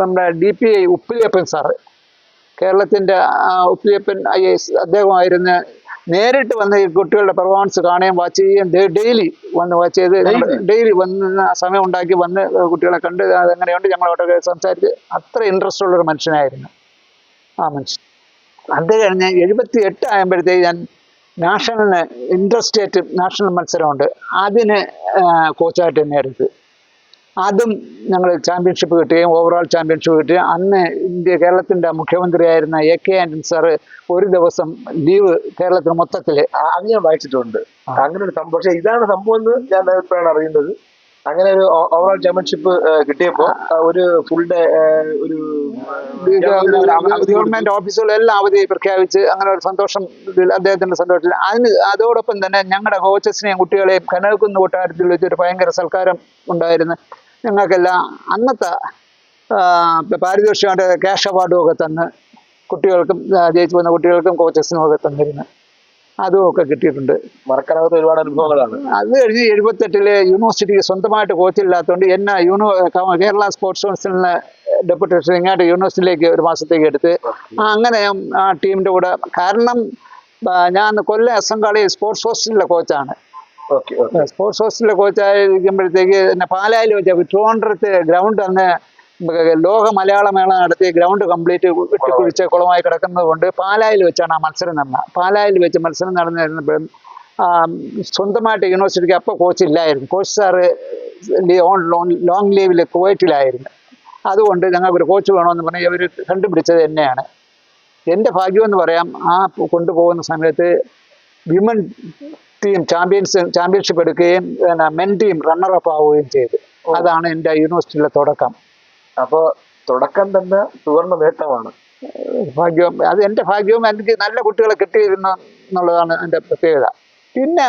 നമ്മുടെ D P I Uppiliappan sir. കേരളത്തിന്റെ ഉപ്പിലിയപ്പൻ ഐ എസ് അദ്ദേഹമായിരുന്നു നേരിട്ട് വന്ന് ഈ കുട്ടികളുടെ പെർഫോമൻസ് കാണുകയും വാച്ച് ചെയ്യുകയും ഡെയിലി വന്ന് വാച്ച് ചെയ്ത് ഡെയിലി വന്ന് സമയം ഉണ്ടാക്കി വന്ന് കുട്ടികളെ കണ്ട് അതെങ്ങനെയുണ്ട് ഞങ്ങളോട്ടൊക്കെ സംസാരിച്ച് അത്ര ഇൻട്രസ്റ്റ് ഉള്ളൊരു മനുഷ്യനായിരുന്നു. ആ മനുഷ്യൻ അത് കഴിഞ്ഞ് എഴുപത്തി എട്ട് ആയപ്പോഴത്തേക്ക് ഞാൻ നാഷണലിന് ഇന്റർ സ്റ്റേറ്റ് നാഷണൽ മത്സരമുണ്ട്. അതിന് കോച്ചായിട്ട് തന്നെ എടുത്ത് അതും ഞങ്ങൾ ചാമ്പ്യൻഷിപ്പ് കിട്ടുകയും ഓവറോൾ ചാമ്പ്യൻഷിപ്പ് കിട്ടുകയും അന്ന് ഇന്ത്യ കേരളത്തിന്റെ മുഖ്യമന്ത്രിയായിരുന്ന എ കെ ആൻഡൻ സാറ് ഒരു ദിവസം ലീവ് കേരളത്തിന് മൊത്തത്തിൽ അങ്ങനെ വായിച്ചിട്ടുണ്ട്. അങ്ങനെ ഒരു സംഭവം. പക്ഷേ ഇതാണ് സംഭവം എന്ന് ഞാൻ ഇപ്പോഴാണ് അറിയുന്നത്. അങ്ങനെ ഒരു ഓവറോൾ ചാമ്പ്യൻഷിപ്പ് കിട്ടിയപ്പോ ഒരു ഫുൾ ഡേ ഒരു ഗവൺമെന്റ് ഓഫീസുകളെല്ലാം അവധി പ്രഖ്യാപിച്ച് അങ്ങനെ ഒരു സന്തോഷം അദ്ദേഹത്തിന്റെ സന്തോഷത്തിൽ. അതിന് അതോടൊപ്പം തന്നെ ഞങ്ങളുടെ കോച്ചസിനെയും കുട്ടികളെയും കനകുന്ന കൊട്ടാരത്തിൽ വെച്ച് ഒരു ഭയങ്കര സൽക്കാരം ഉണ്ടായിരുന്നു. ഞങ്ങൾക്കെല്ലാം അന്നത്തെ പാരിതോഷികമായിട്ട് ക്യാഷ് അവാർഡും ഒക്കെ തന്ന് കുട്ടികൾക്കും ജയിച്ചു വന്ന കുട്ടികൾക്കും കോച്ചസിനും ഒക്കെ തന്നിരുന്നു. അതും ഒക്കെ കിട്ടിയിട്ടുണ്ട്. മറക്കാനാകാത്ത ഒരുപാട് അനുഭവങ്ങളാണ്. അത് കഴിഞ്ഞ് എഴുപത്തെട്ടിൽ യൂണിവേഴ്സിറ്റിക്ക് സ്വന്തമായിട്ട് കോച്ചില്ലാത്തതുകൊണ്ട് എന്നെ യൂണോ കേരള സ്പോർട്സ് കൗൺസിലിന് ഡെപ്യൂട്ടേഷൻ ഇങ്ങോട്ട് യൂണിവേഴ്സിറ്റിയിലേക്ക് ഒരു മാസത്തേക്ക് എടുത്ത് അങ്ങനെ ഞാൻ ആ ടീമിന്റെ കൂടെ കാരണം ഞാൻ Kollam S M Kali sports ഹോസ്റ്റലിലെ കോച്ചാണ് സ്പോർട്സ് ഹോസ്റ്റലിലെ കോച്ചായിരിക്കുമ്പോഴത്തേക്ക് എന്നെ പാലായിൽ വെച്ച ട്രിവാൻഡ്രത്ത് ഗ്രൗണ്ട് അന്ന് ലോക മലയാള മേള നടത്തി ഗ്രൗണ്ട് കംപ്ലീറ്റ് വെട്ടിക്കുഴിച്ച് കുളമായി കിടക്കുന്നത് കൊണ്ട് പാലായിൽ വെച്ചാണ് ആ മത്സരം നടന്നത്. പാലായിൽ വെച്ച് മത്സരം നടന്നിരുന്നപ്പോഴും സ്വന്തമായിട്ട് യൂണിവേഴ്സിറ്റിക്ക് അപ്പോൾ കോച്ച് ഇല്ലായിരുന്നു. കോച്ച് സാറ് ലോങ് ലീവിൽ കുവൈറ്റിലായിരുന്നു. അതുകൊണ്ട് ഞങ്ങൾക്കൊരു കോച്ച് വേണമെന്ന് പറഞ്ഞ് അവർ കണ്ടുപിടിച്ചത് എന്നെയാണ്. എന്റെ ഭാഗ്യമെന്ന് പറയാം ആ കൊണ്ടുപോകുന്ന സമയത്ത് വിമൻ ടീം ചാമ്പ്യൻസ് ചാമ്പ്യൻഷിപ്പ് എടുക്കുകയും പിന്നെ മെൻ ടീം റണ്ണറപ്പ് ആവുകയും ചെയ്തു. അതാണ് എന്റെ യൂണിവേഴ്സിറ്റിയിലെ തുടക്കം. അപ്പൊ തുടക്കം തന്നെ സുവർണ നേട്ടമാണ്. ഭാഗ്യവും അത് എന്റെ ഭാഗ്യവും എനിക്ക് നല്ല കുട്ടികളെ കിട്ടിയിരുന്നു എന്നുള്ളതാണ് എന്റെ പ്രത്യേകത. പിന്നെ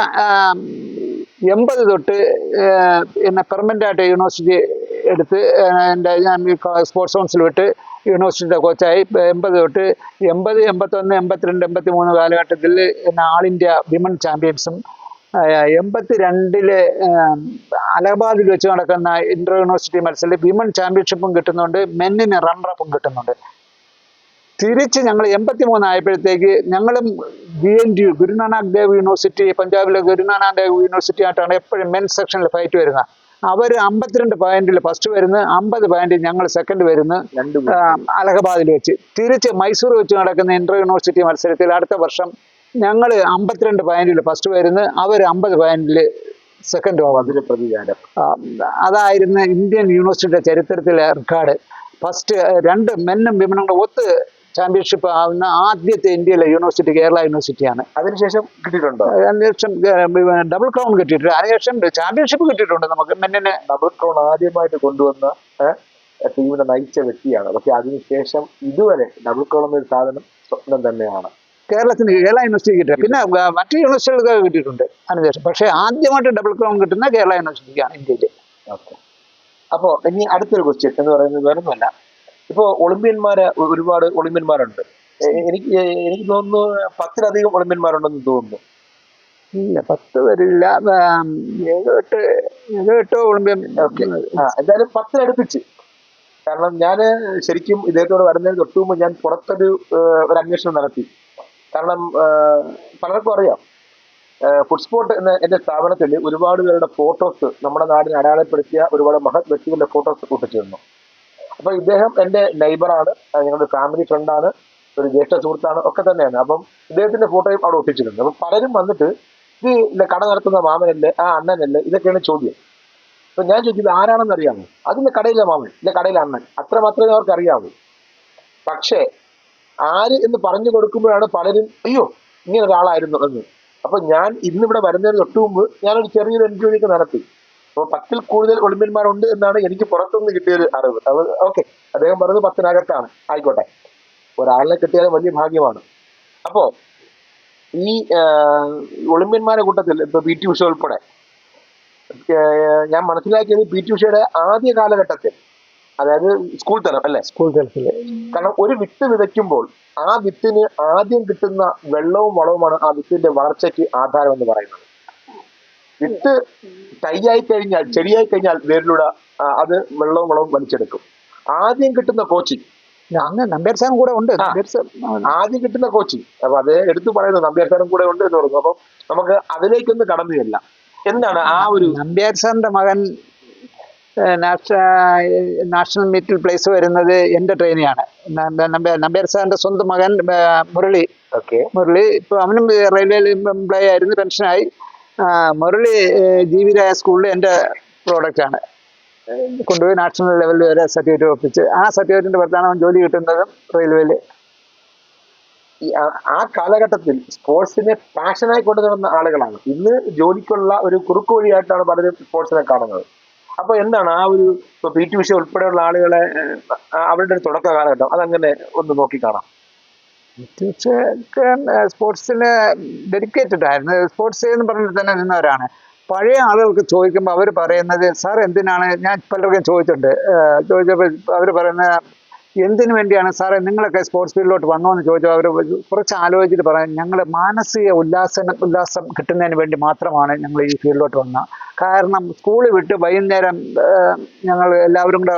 എൺപത് തൊട്ട് എന്നെ പെർമനന്റ് ആയിട്ട് യൂണിവേഴ്സിറ്റി എടുത്ത് എന്റെ ഞാൻ സ്പോർട്സ് കൗൺസിൽ വിട്ട് യൂണിവേഴ്സിറ്റിയുടെ കോച്ചായി എൺപത് തൊട്ട് എൺപത് എൺപത്തൊന്ന് എൺപത്തിരണ്ട് എൺപത്തി മൂന്ന് കാലഘട്ടത്തിൽ ആൾ ഇന്ത്യ വിമൺ ചാമ്പ്യൻസും എൺപത്തി രണ്ടിൽ അലഹബാദിൽ വെച്ച് നടക്കുന്ന ഇന്റർ യൂണിവേഴ്സിറ്റി മത്സരത്തിൽ വിമൻ ചാമ്പ്യൻഷിപ്പും കിട്ടുന്നുണ്ട് മെന്നിന് റണ്ണറപ്പും കിട്ടുന്നുണ്ട്. തിരിച്ച് ഞങ്ങൾ എൺപത്തി മൂന്നായപ്പോഴത്തേക്ക് ഞങ്ങളും B N D U Guru Nanak Dev university പഞ്ചാബിലെ ഗുരുനാനാക് ദേവ് യൂണിവേഴ്സിറ്റി ആയിട്ടാണ് എപ്പോഴും മെൻസ് സെക്ഷനിൽ ഫൈറ്റ് വരുന്നത്. അവർ അമ്പത്തിരണ്ട് പോയിന്റിൽ ഫസ്റ്റ് വരുന്ന അമ്പത് പോയിന്റിൽ ഞങ്ങൾ സെക്കൻഡ് വരുന്ന അലഹബാദിൽ വെച്ച്. തിരിച്ച് മൈസൂർ വെച്ച് നടക്കുന്ന ഇന്റർ യൂണിവേഴ്സിറ്റി മത്സരത്തിൽ അടുത്ത വർഷം ഞങ്ങൾ അമ്പത്തിരണ്ട് പോയിന്റിൽ ഫസ്റ്റ് വരുന്നത് അവർ അമ്പത് പോയിന്റിൽ സെക്കൻഡ് ഓവർ പ്രതികാരം. അതായിരുന്നു ഇന്ത്യൻ യൂണിവേഴ്സിറ്റിയുടെ ചരിത്രത്തിലെ റെക്കോർഡ് ഫസ്റ്റ് രണ്ട് മെന്നും വിമനും കൂടെ ഒത്ത് ചാമ്പ്യൻഷിപ്പ് ആവുന്ന ആദ്യത്തെ ഇന്ത്യയിലെ യൂണിവേഴ്സിറ്റി കേരള യൂണിവേഴ്സിറ്റിയാണ്. അതിനുശേഷം കിട്ടിയിട്ടുണ്ടോ? അതിനുശേഷം ഡബിൾ ക്രൗൺ കിട്ടിയിട്ടുണ്ട്. അതിനുശേഷം ചാമ്പ്യൻഷിപ്പ് കിട്ടിയിട്ടുണ്ട് നമുക്ക് മെന്നിന്. ഡബിൾ ക്രൗൺ ആദ്യമായിട്ട് കൊണ്ടുവന്ന ടീമിനെ നയിച്ച വ്യക്തിയാണ്. പക്ഷെ അതിനുശേഷം ഇതുവരെ ഡബിൾ ക്രൗൺ എന്നൊരു സാധനം സ്വപ്നം തന്നെയാണ്. കേരളത്തിന് കേരള യൂണിവേഴ്സിറ്റി കിട്ടിയത് പിന്നെ മറ്റു യൂണിവേഴ്സിറ്റികൾക്ക് കിട്ടിയിട്ടുണ്ട് അതിനുശേഷം. പക്ഷേ ആദ്യമായിട്ട് ഡബിൾ ക്രൗൺ കിട്ടുന്ന കേരള യൂണിവേഴ്സിറ്റിക്കാണ് ഇന്ത്യയിൽ ഓക്കെ. അപ്പോ ഇനി അടുത്തൊരു ക്വസ്റ്റ്യൻ എന്ന് പറയുന്നത് വേറൊന്നുമല്ല. ഇപ്പോ ഒളിമ്പ്യന്മാര് ഒരുപാട് ഒളിമ്പ്യന്മാരുണ്ട്. എനിക്ക് എനിക്ക് തോന്നുന്നു പത്തിലധികം ഒളിമ്പ്യന്മാരുണ്ടെന്ന് തോന്നുന്നു. ഇല്ല പത്ത് വരില്ല. ഏഴ് എട്ട് ഏഴ് എട്ടോ എന്തായാലും പത്തിലടുപ്പിച്ച് കാരണം ഞാൻ ശരിക്കും ഇദ്ദേഹത്തോട് വരുന്നതിന് തൊട്ട് മുമ്പ് ഞാൻ പുറത്തൊരു ഒരു അന്വേഷണം നടത്തി. കാരണം പലർക്കും അറിയാം. ഫുഡ് സ്പോട്ട് എന്ന എന്റെ സ്ഥാപനത്തിൽ ഒരുപാട് പേരുടെ ഫോട്ടോസ് നമ്മുടെ നാടിനെ അടയാളപ്പെടുത്തിയ ഒരുപാട് മഹത് വ്യക്തികളുടെ ഫോട്ടോസ് കൂട്ടിച്ചിരുന്നു അപ്പൊ ഇദ്ദേഹം എന്റെ നൈബറാണ് ഞങ്ങളുടെ ഫാമിലി ഫ്രണ്ടാണ് ഒരു ജ്യേഷ്ഠ സുഹൃത്താണ്. ഒക്കെ തന്നെയാണ്. അപ്പം ഇദ്ദേഹത്തിന്റെ ഫോട്ടോയും അവിടെ ഒട്ടിച്ചിരുന്നു അപ്പം പലരും വന്നിട്ട് ഈ കട നടത്തുന്ന മാമനല്ലേ? ആ അണ്ണനല്ലേ? ഇതൊക്കെയാണ് ചോദ്യം. അപ്പൊ ഞാൻ ചോദിച്ചത് ആരാണെന്ന് അറിയാമോ? അതിന്റെ കടയിലെ മാമൻ. ഇല്ല കടയിലെ അണ്ണൻ. അത്ര മാത്രമേ അവർക്ക് അറിയാവൂ പക്ഷേ ആര് എന്ന് പറഞ്ഞു കൊടുക്കുമ്പോഴാണ് പലരും അയ്യോ ഇങ്ങനെ ഒരാളായിരുന്നു എന്ന്. അപ്പൊ ഞാൻ ഇന്നിവിടെ വരുന്നതിന് തൊട്ട് മുമ്പ് ഞാനൊരു ചെറിയൊരു എൻക്വയറി ഒക്കെ നടത്തി. അപ്പോൾ പത്തിൽ കൂടുതൽ ഒളിമ്പ്യന്മാരുണ്ട് എന്നാണ് എനിക്ക് പുറത്തുനിന്ന് കിട്ടിയൊരു അറിവ്. അത് ഓക്കെ അദ്ദേഹം പറഞ്ഞത് പത്തിനകത്താണ്. ആയിക്കോട്ടെ. ഒരാളിനെ കിട്ടിയാലും വലിയ ഭാഗ്യമാണ്. അപ്പോ ഈ ഒളിമ്പ്യന്മാരുടെ കൂട്ടത്തിൽ ഇപ്പൊ പി ടി ഉഷ ഉൾപ്പെടെ ഞാൻ മനസ്സിലാക്കിയത് പി ടി ഉഷയുടെ ആദ്യ കാലഘട്ടത്തിൽ അതായത് സ്കൂൾ തലം അല്ലെ? സ്കൂൾ തലത്തിൽ. കാരണം ഒരു വിത്ത് വിതയ്ക്കുമ്പോൾ ആ വിത്തിന് ആദ്യം കിട്ടുന്ന വെള്ളവും വളവുമാണ് ആ വിത്തിന്റെ വളർച്ചയ്ക്ക് ആധാരം എന്ന് പറയുന്നത്. വിത്ത് തൈയായി കഴിഞ്ഞാൽ ചെടിയായി കഴിഞ്ഞാൽ വേരിലൂടെ അത് വെള്ളവും വളവും വലിച്ചെടുക്കും. ആദ്യം കിട്ടുന്ന കോച്ചിങ് അന്ന് നമ്പ്യാർ സാറും കൂടെ ഉണ്ട്. നമ്പ്യാർ ആദ്യം കിട്ടുന്ന കോച്ചിങ് അപ്പൊ അത് എടുത്തു പറയുന്നത് നമ്പ്യാസാരം കൂടെ ഉണ്ട് എന്ന് പറഞ്ഞു. അപ്പൊ നമുക്ക് അതിലേക്കൊന്നും കടന്നു ചെല്ലാം എന്താണ് ആ ഒരു നമ്പ്യാർ സാറിന്റെ മകൻ നാഷണൽ മീറ്റിൽ പ്ലേസ് വരുന്നത് എന്റെ ട്രെയിനിയാണ് നമ്പ്യാർ സാറിന്റെ സ്വന്തം മകൻ മുരളി. ഓക്കെ. മുരളി ഇപ്പൊ അവനും റെയിൽവേയിൽ എംപ്ലോയി ആയിരുന്നു പെൻഷനായി മുരളി ജീവിതായ സ്കൂളിൽ എന്റെ പ്രോഡക്റ്റ് ആണ്. ഏഹ്, കൊണ്ടുപോയി നാഷണൽ ലെവലിൽ വരെ സർട്ടിഫിക്കറ്റ് ഒപ്പിച്ച് ആ സർട്ടിഫിക്കറ്റിന്റെ പുറത്താണ് അവൻ ജോലി കിട്ടുന്നതും റെയിൽവേയിൽ ആ- ആ കാലഘട്ടത്തിൽ സ്പോർട്സിനെ പാഷനായി കൊണ്ടു നടന്ന ആളുകളാണ്. ഇന്ന് ജോലിക്കുള്ള ഒരു കുറുക്കു വഴിയായിട്ടാണ് പലരും സ്പോർട്സിനെ കാണുന്നത്. അപ്പൊ എന്താണ് ആ ഒരു പി ടി ഉഷ ഉൾപ്പെടെയുള്ള ആളുകളെ അവരുടെ ഒരു തുടക്ക കാലഘട്ടം അതങ്ങനെ ഒന്ന് നോക്കി കാണാം. സ്പോർട്സിന് ഡെഡിക്കേറ്റഡ് ആയിരുന്നു. സ്പോർട്സ് എന്ന് പറഞ്ഞിട്ട് തന്നെ നിന്നവരാണ്. പഴയ ആളുകൾക്ക് ചോദിക്കുമ്പോൾ അവർ പറയുന്നത് സാർ എന്തിനാണ്? ഞാൻ പലർക്കും ചോദിച്ചിട്ടുണ്ട്. ചോദിച്ചപ്പോൾ അവർ പറയുന്നത് എന്തിനു വേണ്ടിയാണ് സാറേ നിങ്ങളൊക്കെ സ്പോർട്സ് ഫീൽഡിലോട്ട് വന്നോ എന്ന് ചോദിച്ചാൽ അവർ കുറച്ച് ആലോചിച്ചിട്ട് പറയാം ഞങ്ങൾ മാനസിക ഉല്ലാസന ഉല്ലാസം കിട്ടുന്നതിന് വേണ്ടി മാത്രമാണ് ഞങ്ങൾ ഈ ഫീൽഡിലോട്ട് വന്നത് കാരണം സ്കൂൾ വിട്ട് വൈകുന്നേരം ഞങ്ങൾ എല്ലാവരും കൂടെ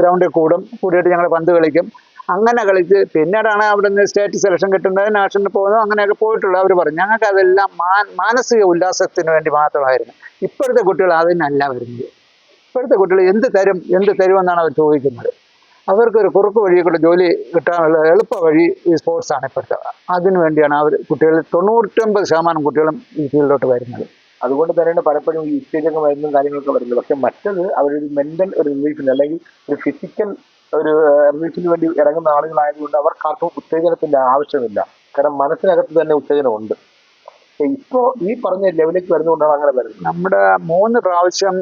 ഗ്രൗണ്ടിൽ കൂടും കൂടിയിട്ട് ഞങ്ങൾ പന്ത് കളിക്കും. അങ്ങനെ കളിച്ച് പിന്നീടാണ് അവിടെ നിന്ന് സ്റ്റേറ്റ് സെലക്ഷൻ കിട്ടുന്നത് നാഷണൽ പോകുന്നത് അങ്ങനെയൊക്കെ പോയിട്ടുള്ളത് അവർ പറഞ്ഞു ഞങ്ങൾക്ക് അതെല്ലാം മാനസിക ഉല്ലാസത്തിന് വേണ്ടി മാത്രമായിരുന്നു. ഇപ്പോഴത്തെ കുട്ടികൾ അതിനല്ല വരുന്നത്. ഇപ്പോഴത്തെ കുട്ടികൾ എന്ത് തരും എന്ത് തരുമെന്നാണ് അവർ ചോദിക്കുന്നത്. അവർക്കൊരു കുറുക്ക് വഴി കൂടെ ജോലി കിട്ടാനുള്ള എളുപ്പ വഴി ഈ സ്പോർട്സാണ് ഇപ്പോഴത്തെ. അതിനു വേണ്ടിയാണ് അവർ കുട്ടികൾ തൊണ്ണൂറ്റൊമ്പത് ശതമാനം കുട്ടികളും ഈ ഫീൽഡിലോട്ട് വരുന്നത്. അതുകൊണ്ട് തന്നെയാണ് പലപ്പോഴും ഈ ഉത്തേജക മരുന്നും കാര്യങ്ങളൊക്കെ വരുന്നത്. പക്ഷെ മറ്റത് അവരൊരു മെന്റൽ ഒരു റിലീഫിന് അല്ലെങ്കിൽ ഒരു ഫിസിക്കൽ ഒരു റിലീഫിന് വേണ്ടി ഇറങ്ങുന്ന ആളുകളായതുകൊണ്ട് അവർക്കാർക്കും ഉത്തേജനത്തിന്റെ ആവശ്യമില്ല. കാരണം മനസ്സിനകത്ത് തന്നെ ഉത്തേജനം ഉണ്ട് പക്ഷെ ഇപ്പോ ഈ പറഞ്ഞ ലെവലിലേക്ക് വരുന്നതുകൊണ്ടാണ് അങ്ങനെ വരുന്നത്. നമ്മുടെ മൂന്ന് പ്രാവശ്യം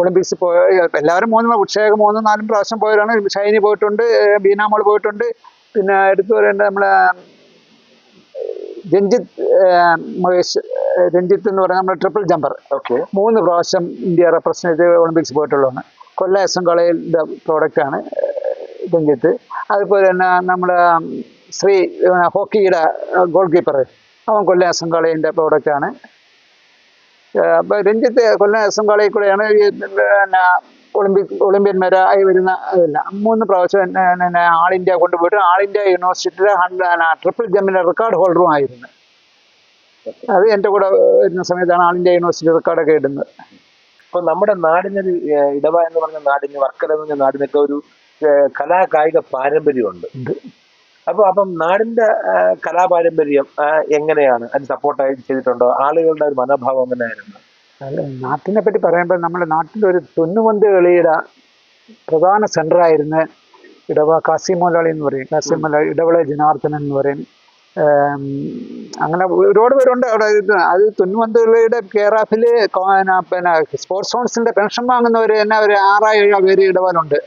ഒളിമ്പിക്സിൽ പോയ എല്ലാവരും മൂന്ന് ഉച്ചയൊക്കെ മൂന്ന് നാലും പ്രാവശ്യം പോയവരാണ്. ഷൈനി പോയിട്ടുണ്ട് ബീനാമോൾ പോയിട്ടുണ്ട്. പിന്നെ എടുത്തു പറയേണ്ട നമ്മളെ രഞ്ജിത്ത് മഹേഷ് രഞ്ജിത്ത് എന്ന് പറഞ്ഞ നമ്മുടെ ട്രിപ്പിൾ ജമ്പർ ഓക്കെ മൂന്ന് പ്രാവശ്യം ഇന്ത്യ റെപ്രസെന്റ് ചെയ്ത് ഒളിമ്പിക്സ് പോയിട്ടുള്ളതാണ്. കൊല്ല എസ് എം കോളേജിന്റെ പ്രോഡക്റ്റാണ് രഞ്ജിത്ത്. അതുപോലെ തന്നെ നമ്മുടെ ശ്രീ ഹോക്കിയുടെ ഗോൾ കീപ്പർ അവൻ കൊല്ലം എസ് പ്രോഡക്റ്റ് ആണ് പ്രോഡക്റ്റാണ് അപ്പോൾ രഞ്ജിത്ത് കൊല്ലം എസ് എം കോളേജിൽ കൂടെയാണ് ഈ പിന്നെ ഒളിമ്പിക് ഒളിമ്പ്യന്മാരായി വരുന്ന ഇതല്ല. മൂന്ന് പ്രാവശ്യം എന്നെ ആൾ ഇന്ത്യ കൊണ്ടുപോയിട്ട് ആൾ ഇന്ത്യ യൂണിവേഴ്സിറ്റിയുടെ ട്രിപ്പിൾ ജമ്പിന്റെ റെക്കോർഡ് ഹോൾഡറും ആയിരുന്നു. അത് എന്റെ കൂടെ വരുന്ന സമയത്താണ് ആൾ ഇന്ത്യ യൂണിവേഴ്സിറ്റി റെക്കോർഡൊക്കെ ഇടുന്നത്. അപ്പൊ നമ്മുടെ നാടിനൊരു ഇടവ എന്ന് പറഞ്ഞ നാടിന് വർക്കല എന്ന് പറഞ്ഞ നാടിനൊക്കെ ഒരു കലാകായിക കലാ കായിക പാരമ്പര്യമുണ്ട് ഉണ്ട്. അപ്പൊ അപ്പം നാടിന്റെ കലാപാരമ്പര്യം എങ്ങനെയാണ്? അതിന് സപ്പോർട്ടായി ചെയ്തിട്ടുണ്ടോ? ആളുകളുടെ ഒരു മനോഭാവം എങ്ങനെയായിരുന്നു? അല്ല നാട്ടിനെ പറ്റി പറയുമ്പോൾ നമ്മുടെ നാട്ടിൽ ഒരു തൊന്നുപന്ത് കളിയുടെ പ്രധാന സെന്ററായിരുന്നു ഇടവ കാസിമോലാളി എന്ന് പറയും. കാസിമോല ഇടവള ജനാർദ്ദനൻ എന്ന് പറയും. അങ്ങനെ ഒരുപാട് പേരുണ്ട്. അവിടെ അത് തുന്നുപന്ത് കളിയുടെ കെയർ ഓഫിൽ പിന്നെ സ്പോർട്സ് സോൺസിന്റെ പെൻഷൻ വാങ്ങുന്നവർ തന്നെ ഒരു ആറായിരം ഏഴോ പേര് ഇടവലുണ്ട്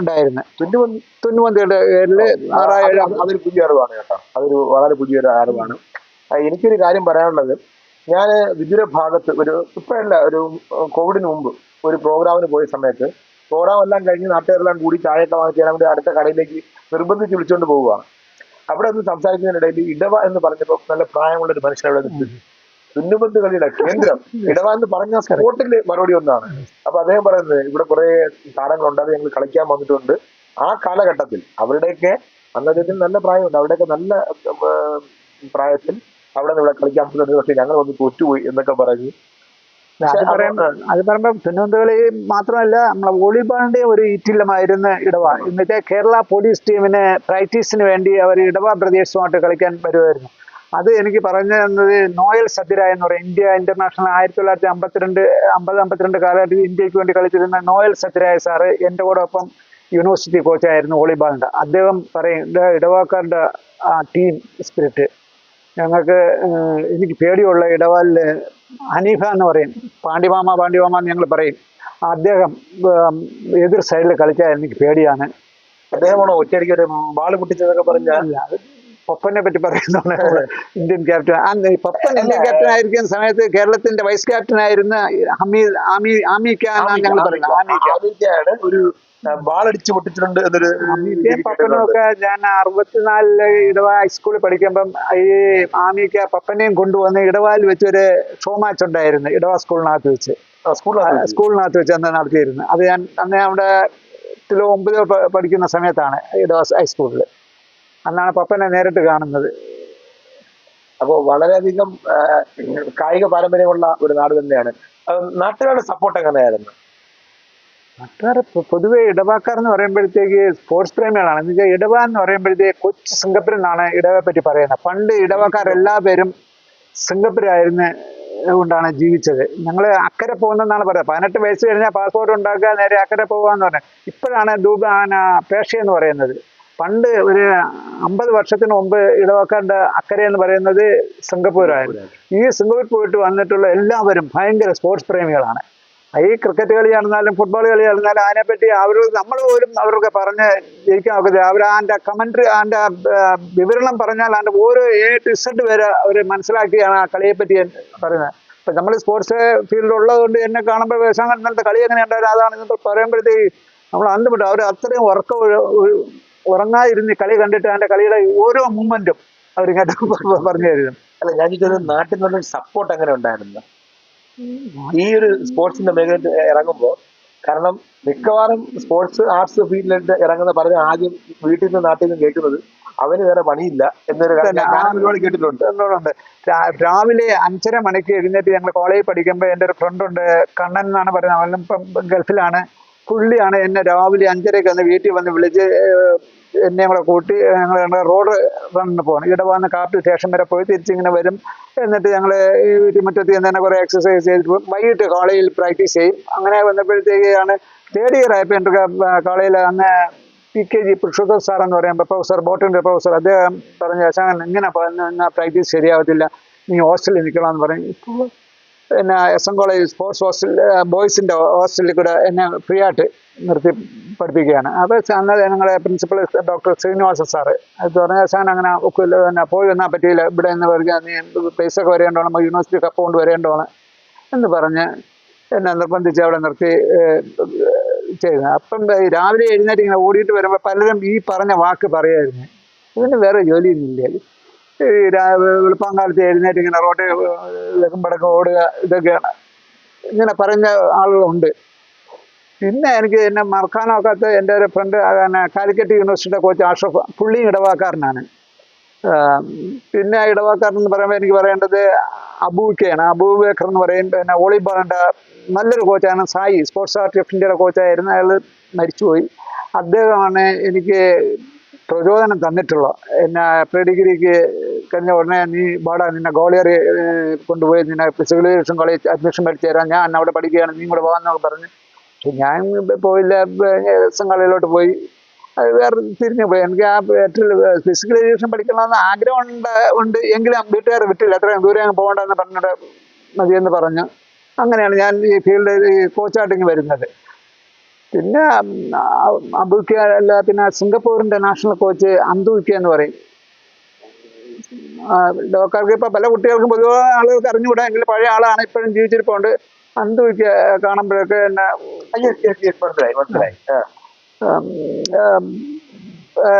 ഉണ്ടായിരുന്നു. തുന്നുപന്ത് തുന്നുപന്തിയുടെ പേരിൽ ആറായിരം അതൊരു പുതിയ അറിവാണ് കേട്ടോ. അതൊരു വളരെ പുതിയൊരു അറിവാണ്. എനിക്കൊരു കാര്യം പറയാനുള്ളത്. ഞാൻ വിദൂര ഭാഗത്ത് ഒരു ഇപ്പോഴല്ല ഒരു കോവിഡിന് മുമ്പ് ഒരു പ്രോഗ്രാമിന് പോയ സമയത്ത് പ്രോഗ്രാം എല്ലാം കഴിഞ്ഞ് നാട്ടുകാരെല്ലാം കൂടി ചായയൊക്കെ വാങ്ങിച്ച് വേണ്ടി അടുത്ത കടയിലേക്ക് നിർബന്ധിച്ച് വിളിച്ചുകൊണ്ട് പോവുകയാണ് അവിടെ ഒന്ന് സംസാരിക്കുന്നതിനിടയിൽ ഇടവ എന്ന് പറഞ്ഞപ്പോൾ നല്ല പ്രായമുള്ള ഒരു മനുഷ്യൻ അവിടെ തുന്നുപന്ത് കളിയുടെ കേന്ദ്രം ഇടവാന്ന് പറഞ്ഞ സ്പോട്ടിൽ മറുപടി ഒന്നാണ്. അപ്പൊ അദ്ദേഹം പറയുന്നത് ഇവിടെ കുറെ താരങ്ങളുണ്ട് അത് ഞങ്ങൾ കളിക്കാൻ വന്നിട്ടുണ്ട്. ആ കാലഘട്ടത്തിൽ അവരുടെയൊക്കെ അന്നദ്ദേഹത്തിന് നല്ല പ്രായമുണ്ട് അവിടെയൊക്കെ നല്ല പ്രായത്തിൽ അവിടെ നിന്ന് ഇവിടെ കളിക്കാൻ പറ്റുന്നുണ്ട് പക്ഷെ ഞങ്ങൾ വന്ന് തോറ്റുപോയി എന്നൊക്കെ പറഞ്ഞു. അത് പറയുമ്പോ കളി മാത്രമല്ല നമ്മളെ വോളിബോളിന്റെ ഒരു ഈറ്റില്ലമായിരുന്നു ഇടവ. എന്നിട്ട് കേരള പോലീസ് ടീമിന് പ്രാക്ടീസിന് വേണ്ടി അവർ ഇടവ പ്രദേശവുമായിട്ട് കളിക്കാൻ വരുമായിരുന്നു. അത് എനിക്ക് പറഞ്ഞു തന്നത് നോയൽ സത്യരായ എന്ന് പറയും ഇന്ത്യ ഇന്റർനാഷണൽ ആയിരത്തി തൊള്ളായിരത്തി അമ്പത്തിരണ്ട് അമ്പത് അമ്പത്തിരണ്ട് കാലഘട്ടത്തിൽ ഇന്ത്യയ്ക്ക് വേണ്ടി കളിച്ചിരുന്ന നോയൽ സത്യരായ സാറ് എന്റെ കൂടെ ഒപ്പം യൂണിവേഴ്സിറ്റി കോച്ചായിരുന്നു വോളിബോളിന്റെ അദ്ദേഹം പറയും ഇടവാക്കാരുടെ ആ ടീം സ്പിരിറ്റ് ഞങ്ങൾക്ക് എനിക്ക് പേടിയുള്ള ഇടവാലിൽ ഹനീഫ എന്ന് പറയും. പാണ്ഡിമാമ പാണ്ഡിമാമ എന്ന് ഞങ്ങൾ പറയും. അദ്ദേഹം എതിർ സൈഡിൽ കളിച്ചാൽ എനിക്ക് പേടിയാണ്. അദ്ദേഹമാണോ ഒറ്റയടിക്ക് ഒരു ബാൾ പൊട്ടിച്ചതൊക്കെ പറഞ്ഞാൽ? പപ്പനെ പറ്റി പറയുന്നതാണ് Indian captain Pappan Indian captain ആയിരിക്കുന്ന സമയത്ത് കേരളത്തിന്റെ വൈസ് ക്യാപ്റ്റൻ ആയിരുന്ന ഹമീദ് ആമി എന്നാണ് ഞങ്ങൾ പറയുന്നത്. ഒരു ബാളടിച്ച് പൊട്ടിച്ചിട്ടുണ്ട് എന്നൊരു പപ്പനൊക്കെ പപ്പനും ഞാൻ അറുപത്തിനാലിൽ ഇടവ ഹൈസ്കൂളിൽ പഠിക്കുമ്പം ഈ ആമിക്ക പപ്പനെയും കൊണ്ടുവന്ന് ഇടവാലിൽ വെച്ച് ഒരു ഷോ മാച്ച് ഉണ്ടായിരുന്നു ഇടവ സ്കൂളിനകത്ത് വെച്ച്. സ്കൂളിനകത്ത് വെച്ച്. അന്ന് നടത്തിയിരുന്നു. അത് ഞാൻ അന്ന് അവിടെ എട്ടിലോ ഒമ്പതിലോ പഠിക്കുന്ന സമയത്താണ് ഇടവ ഹൈസ്കൂളിൽ അന്നാണ് പപ്പനെ നേരിട്ട് കാണുന്നത്. അപ്പോൾ വളരെയധികം കായിക പാരമ്പര്യമുള്ള ഒരു നാട് തന്നെയാണ്. നാട്ടുകാരുടെ സപ്പോർട്ട് എങ്ങനെയായിരുന്നു? നാട്ടുകാർ പൊതുവെ ഇടവാക്കാർ എന്ന് പറയുമ്പോഴത്തേക്ക് സ്പോർട്സ് പ്രേമികളാണ്. എന്ന് വെച്ചാൽ ഇടവ എന്ന് പറയുമ്പോഴത്തേക്ക് കൊച്ചു സിംഗപ്പൂരിൽ നിന്നാണ് ഇടവയെ പറ്റി പറയുന്നത്. പണ്ട് ഇടവക്കാർ എല്ലാ പേരും സിംഗപ്പൂരായിരുന്നു കൊണ്ടാണ് ജീവിച്ചത്. ഞങ്ങൾ അക്കരെ പോകുന്നെന്നാണ് പറയുന്നത്. പതിനെട്ട് വയസ്സ് കഴിഞ്ഞാൽ പാസ്പോർട്ട് ഉണ്ടാക്കുക നേരെ അക്കരെ പോവാന്ന് പറഞ്ഞത് ഇപ്പോഴാണ് ദുബാന പേഷ എന്ന് പറയുന്നത്. പണ്ട് ഒരു അമ്പത് വർഷത്തിന് മുമ്പ് ഇടവക്കാരുടെ അക്കരെ എന്ന് പറയുന്നത് സിംഗപ്പൂരായിരുന്നു. ഈ സിംഗപ്പൂർ പോയിട്ട് വന്നിട്ടുള്ള എല്ലാവരും ഭയങ്കര സ്പോർട്സ് പ്രേമികളാണ്. ഈ ക്രിക്കറ്റ് കളി നടന്നാലും ഫുട്ബോൾ കളി നടന്നാലും അതിനെപ്പറ്റി അവർ നമ്മൾ പോലും അവർക്ക് പറഞ്ഞ് ജയിക്കാൻ ഒക്കത്തില്ല. അവർ അതിന്റെ കമൻട്രി അതിന്റെ വിവരണം പറഞ്ഞാൽ അതിന്റെ ഓരോ എ ടു ഇസഡ് വരെ അവർ മനസ്സിലാക്കിയാണ് ആ കളിയെപ്പറ്റി പറയുന്നത്. ഇപ്പം നമ്മൾ സ്പോർട്സ് ഫീൽഡ് ഉള്ളതുകൊണ്ട് എന്നെ കാണുമ്പോൾ വേഷം ഇന്നത്തെ കളി എങ്ങനെ ഉണ്ടായിരുന്നു? അതാണ് ഇന്നത്തെ പറയുമ്പോഴത്തേക്ക് നമ്മൾ അന്തപ്പെട്ടു അവർ അത്രയും ഉറക്കം ഉറങ്ങാതിരുന്ന് കളി കണ്ടിട്ട് അവന്റെ കളിയുടെ ഓരോ മൂവ്മെന്റും അവരിങ്ങോട്ട് പറഞ്ഞു തരുന്നു അല്ല ഞാൻ ചോദിച്ചത് നാട്ടിൽ നിന്നുള്ള സപ്പോർട്ട് അങ്ങനെ ഉണ്ടായിരുന്നു? ഈ ഒരു സ്പോർട്സിന്റെ മേഖലയിൽ ഇറങ്ങുമ്പോൾ കാരണം മിക്കവാറും സ്പോർട്സ് ആർട്സ് ഫീൽഡിലേക്ക് ഇറങ്ങുന്ന പലരും ആദ്യം വീട്ടിൽ നിന്ന് നാട്ടിൽ നിന്ന് കേൾക്കുന്നത് അവന് വേറെ പണിയില്ല എന്നൊരു ഒരുപാട് കേട്ടിട്ടുണ്ട്. രാവിലെ അഞ്ചര മണിക്ക് എഴുന്നേറ്റ് ഞങ്ങൾ കോളേജിൽ പഠിക്കുമ്പോൾ എന്റെ ഒരു ഫ്രണ്ട് ഉണ്ട് കണ്ണൻ എന്നാണ് പറയുന്നത്. അവനും ഇപ്പം ഗൾഫിലാണ്. പുള്ളിയാണ് എന്നെ രാവിലെ അഞ്ചരയ്ക്ക് വന്ന് വീട്ടിൽ വന്ന് വിളിച്ച് എന്നെ കൂടെ കൂട്ടി ഞങ്ങൾ റോഡ് റണ്ണിന് പോകണം ഇവിടെ വന്ന് കാപ്പി സ്റ്റേഷൻ വരെ പോയി തിരിച്ചിങ്ങനെ വരും. എന്നിട്ട് ഞങ്ങൾ മുറ്റത്ത് ചെന്ന് തന്നെ കുറേ എക്സസൈസ് ചെയ്തിട്ട് പോകും വൈകിട്ട് കോളേജിൽ പ്രാക്ടീസ് ചെയ്യും. അങ്ങനെ വന്നപ്പോഴത്തേക്കാണ് തേർഡ് ഇയർ ആയപ്പോൾ എന്റെ കോളേജിൽ അന്ന് P K G Purushotham sir എന്ന് പറയുമ്പോൾ പ്രൊഫസർ ബോട്ടിന്റെ പ്രൊഫസർ അദ്ദേഹം പറഞ്ഞ ശേഷം ഇങ്ങനെ പ്രാക്ടീസ് ശരിയാവത്തില്ല. നീ ഹോസ്റ്റലിൽ നിൽക്കണമെന്ന് പറഞ്ഞു. ഇപ്പോൾ പിന്നെ S N college sports hostel ബോയ്സിന്റെ ഹോസ്റ്റലിൽ കൂടെ എന്നെ ഫ്രീ ആയിട്ട് നിർത്തി പഠിപ്പിക്കുകയാണ്. അപ്പോൾ അന്ന് ഞങ്ങളുടെ പ്രിൻസിപ്പൽ ഡോക്ടർ ശ്രീനിവാസ സാറ് അത് പറഞ്ഞ സാൻ അങ്ങനെ ഒക്കില്ല തന്നെ പോയി വന്നാൽ പറ്റിയില്ല. ഇവിടെ എന്ന് പറഞ്ഞാൽ നീ പൈസയൊക്കെ വരേണ്ടതാണ് നമുക്ക് യൂണിവേഴ്സിറ്റി കപ്പ് കൊണ്ട് വരേണ്ടോ എന്ന് പറഞ്ഞ് എന്നെ നിർബന്ധിച്ച് അവിടെ നിർത്തി ചെയ്യുന്നത് അപ്പം രാവിലെ എഴുന്നേറ്റ് ഇങ്ങനെ ഓടിയിട്ട് വരുമ്പോൾ പലരും ഈ പറഞ്ഞ വാക്ക് പറയായിരുന്നു. ഇതിന് വേറെ ജോലിയൊന്നുമില്ല. ഈ വെളുപ്പാങ്കാലത്ത് എഴുന്നേറ്റ് ഇങ്ങനെ റോട്ടിൽ വെക്കുമ്പടക്കം ഓടുക ഇതൊക്കെയാണ്. ഇങ്ങനെ പറഞ്ഞ ആളുകളുണ്ട്. പിന്നെ എനിക്ക് എന്നെ മറക്കാനൊക്കാത്ത എന്റെ ഒരു ഫ്രണ്ട് കാലിക്കറ്റ് യൂണിവേഴ്സിറ്റിയുടെ കോച്ച് ആഷഫ് പുള്ളി ഇടവാക്കാരനാണ്. പിന്നെ ഇടവാക്കാരൻ എന്ന് പറയുമ്പോൾ എനിക്ക് പറയേണ്ടത് അബൂക്കയാണ് അബൂബേക്കർ എന്ന് പറയും പിന്നെ വോളിബോളിന്റെ നല്ലൊരു കോച്ചാണ് സായി സ്പോർട്സ് ആർട്ട് ഓഫ് ഇന്ത്യയുടെ കോച്ചായിരുന്നു അയാൾ മരിച്ചുപോയി. അദ്ദേഹമാണ് എനിക്ക് പ്രചോദനം തന്നിട്ടുള്ളത്. എന്നെ പ്രീ ഡിഗ്രിക്ക് കഴിഞ്ഞ ഉടനെ നീ ബാടാ നിന്നെ ഗോളിയർ കൊണ്ടുപോയി നിന്നെ ഫിസിക്കൽ എഡ്യൂക്കേഷൻ കോളേജ് അഡ്മിഷൻ പഠിച്ചു തരാം ഞാൻ അവിടെ പഠിക്കുകയാണ് നീ കൂടെ പോകാമെന്നൊക്കെ പറഞ്ഞു. ഞാൻ പോയില്ല എസ് കളിയിലോട്ട് പോയി. വേറെ തിരിഞ്ഞു പോയി. എനിക്ക് ആ ഫിസിക്കൽ എഡ്യൂക്കേഷൻ പഠിക്കണമെന്ന് ആഗ്രഹം ഉണ്ട്. ഉണ്ട് എങ്കിലും വീട്ടുകാർ വിട്ടില്ല. അത്രയും ദൂരെ അങ്ങ് പോകണ്ടെന്ന് പറഞ്ഞിട്ട് മതിയെന്ന് പറഞ്ഞു. അങ്ങനെയാണ് ഞാൻ ഈ ഫീൽഡ് ഈ കോച്ചായിട്ടിങ്ങ് വരുന്നത്. പിന്നെ അബുക്ക അല്ല പിന്നെ സിംഗപ്പൂരിന്റെ നാഷണൽ കോച്ച് അന്തുക്ക എന്ന് പറയും. ലോക്കാർക്ക് ഇപ്പൊ പല കുട്ടികൾക്കും പൊതുവെ ആളുകൾക്ക് അറിഞ്ഞുകൂടാ എങ്കിലും പഴയ ആളാണ് ഇപ്പോഴും ജീവിച്ചിരിപ്പുണ്ട്. അന്തുക്ക കാണുമ്പോഴൊക്കെ എന്നെ മനസ്സിലായി മനസ്സിലായി.